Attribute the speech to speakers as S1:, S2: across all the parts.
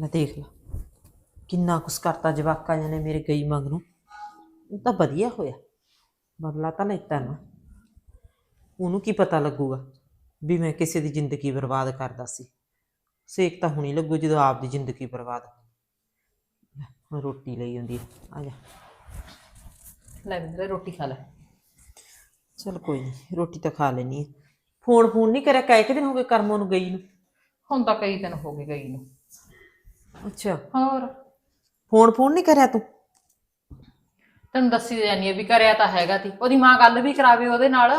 S1: ਲੈ ਦੇਖ ਲਾ। ਕਿੰਨਾ ਕੁਛ ਕਰਤਾ ਜਵਾਕਾਂ ਨੇ ਮੇਰੇ ਗਈ ਮਗਰੋਂ ਉਹ ਤਾਂ ਵਧੀਆ ਹੋਇਆ। ਬਦਲਾ ਤਾਂ ਲੈਤਾ ਨਾ। ਉਹਨੂੰ ਕੀ ਪਤਾ ਲੱਗੂਗਾ ਵੀ ਮੈਂ ਕਿਸੇ ਦੀ ਜ਼ਿੰਦਗੀ ਬਰਬਾਦ ਕਰਦਾ ਸੀ। ਸੇਕ ਤਾਂ ਹੁਣੀ ਲੱਗੂ ਜਦੋਂ ਆਪ ਦੀ ਜ਼ਿੰਦਗੀ ਬਰਬਾਦ। ਹੁਣ ਰੋਟੀ ਲਈ ਹੁੰਦੀ ਆ। ਜਾ।
S2: ਲੈ ਮੇਰੇ ਰੋਟੀ ਖਾ ਲੈ।
S1: ਚਲ ਕੋਈ ਨਹੀਂ ਰੋਟੀ ਤਾਂ ਖਾ ਲੈਣੀ ਹੈ ਫੋਨ ਫੋਨ ਨਹੀਂ ਕਰਿਆ ਕਾਇ ਕਿ ਦਿਨ ਹੋ ਗਏ ਕਰਮੋਂ ਨੂੰ ਗਈ ਨੂੰ?
S2: ਹੁਣ ਤਾਂ ਕਈ ਦਿਨ ਹੋ ਗਏ ਗਈ ਨੂੰ।
S1: ਅੱਛਾ।
S2: ਹੋਰ?
S1: ਫੋਨ ਫੋਨ ਨਹੀਂ ਕਰਿਆ ਤੂੰ?
S2: ਤੈਨੂੰ ਦੱਸੀ ਜਾਨੀ ਆ ਵੀ ਕਰਿਆ ਤਾਂ ਹੈਗਾ ਤੀ। ਉਹਦੀ ਮਾਂ ਗੱਲ ਵੀ ਕਰਾਵੇ ਉਹਦੇ ਨਾਲ।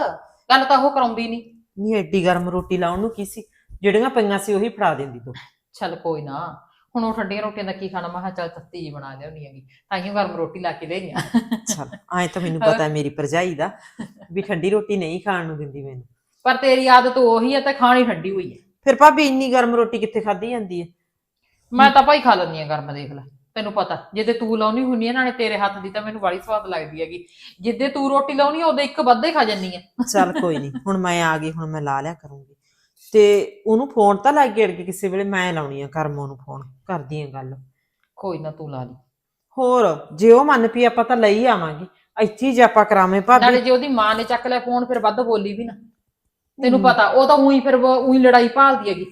S2: ਗੱਲ ਤਾਂ ਉਹ ਕਰਾਉਂਦੀ ਨਹੀਂ
S1: ਨਹੀਂ ਐਡੀ ਗਰਮ ਰੋਟੀ ਲਾਉਣ ਨੂੰ ਕੀ ਸੀ? ਜਿਹੜੀਆਂ ਪਈਆਂ ਸੀ ਉਹੀ ਫੜਾ ਦਿੰਦੀ ਤੂੰ।
S2: ਚੱਲ ਕੋਈ ਨਾ। ਹੁਣ ਉਹ ਠੰਡੀਆਂ ਰੋਟੀਆਂ ਦਾ ਕੀ ਖਾਣਾ? ਮੈਂ ਕਿਹਾ ਚੱਲ ਤੱਤੀ ਜੀ ਬਣਾ ਲਿਆਉਣੀ ਹੈਗੀ। ਤਾਈਓ ਗਰਮ ਰੋਟੀ ਲਾ ਕੇ ਦੇਈਆਂ
S1: ਚਲ ਐ ਤਾਂ ਮੈਨੂੰ ਪਤਾ ਹੈ ਮੇਰੀ ਭਰਜਾਈ ਦਾ ਵੀ ਠੰਡੀ ਰੋਟੀ ਨਹੀਂ ਖਾਣ ਨੂੰ ਦਿੰਦੀ ਮੈਨੂੰ।
S2: ਪਰ ਤੇਰੀ ਆਦਤ ਉਹੀ ਹੈ ਤੇ ਖਾਣੀ ਠੰਡੀ ਹੋਈ ਹੈ
S1: ਫਿਰ ਭਾਬੀ ਇੰਨੀ ਗਰਮ ਰੋਟੀ ਕਿੱਥੇ ਖਾਧੀ ਜਾਂਦੀ ਹੈ
S2: ਮੈਂ ਤਾਂ ਭਾਈ ਖਾ ਲੈਂਦੀ ਆ ਗਰਮ ਦੇਖ ਲੈ। ਤੈਨੂੰ ਪਤਾ ਜਿੱਦੇ ਤੂੰ ਲਾਉਣੀ ਹੁੰਨੀ ਆ ਨਾਲੇ ਤੇਰੇ ਹੱਥ ਦੀ ਤਾਂ ਮੈਨੂੰ ਬੜੀ ਸਵਾਦ ਲੱਗਦੀ ਹੈਗੀ। ਜਿੱਦੇ ਤੂੰ ਰੋਟੀ ਲਾਉਣੀ ਉਹਦੇ ਇੱਕ ਵੱਧੇ ਖਾ ਜੰਨੀ ਆ।
S1: ਚਲ ਕੋਈ ਨਹੀਂ ਹੁਣ ਮੈਂ ਆ ਗਈ ਹੁਣ ਮੈਂ ਲਾ ਲਿਆ ਕਰੂੰਗੀ। ਤੇ ਉਹਨੂੰ ਫੋਨ ਤਾਂ ਲੱਗ ਗੇੜ ਕੇ ਕਿਸੇ ਵੇਲੇ ਮੈਂ ਲਾਉਣੀ ਆ ਕਰਮੋਂ ਨੂੰ ਫੋਨ ਕਰਦੀ ਆ ਗੱਲ।
S2: ਕੋਈ ਨਾ ਤੂੰ ਲਾ ਲਈ।
S1: ਹੋਰ ਜੇ ਉਹ ਮੰਨ ਪਈ ਆਪਾਂ ਤਾਂ ਲਈ ਆਵਾਂਗੇ। ਇੱਥੇ ਜੇ ਆਪਾਂ ਕਰਾਵੇਂ ਭਾਬੀ।
S2: ਨਾਲੇ ਜੇ ਉਹਦੀ ਮਾਂ ਨੇ ਚੱਕ ਲਿਆ ਫੋਨ ਫਿਰ ਵੱਧ ਬੋਲੀ ਵੀ ਨਾ। ਤੈਨੂੰ ਪਤਾ ਉਹ ਤਾਂ ਉਹੀ ਫਿਰ ਉਹੀ ਲੜਾਈ ਭਾਲਦੀ ਹੈਗੀ।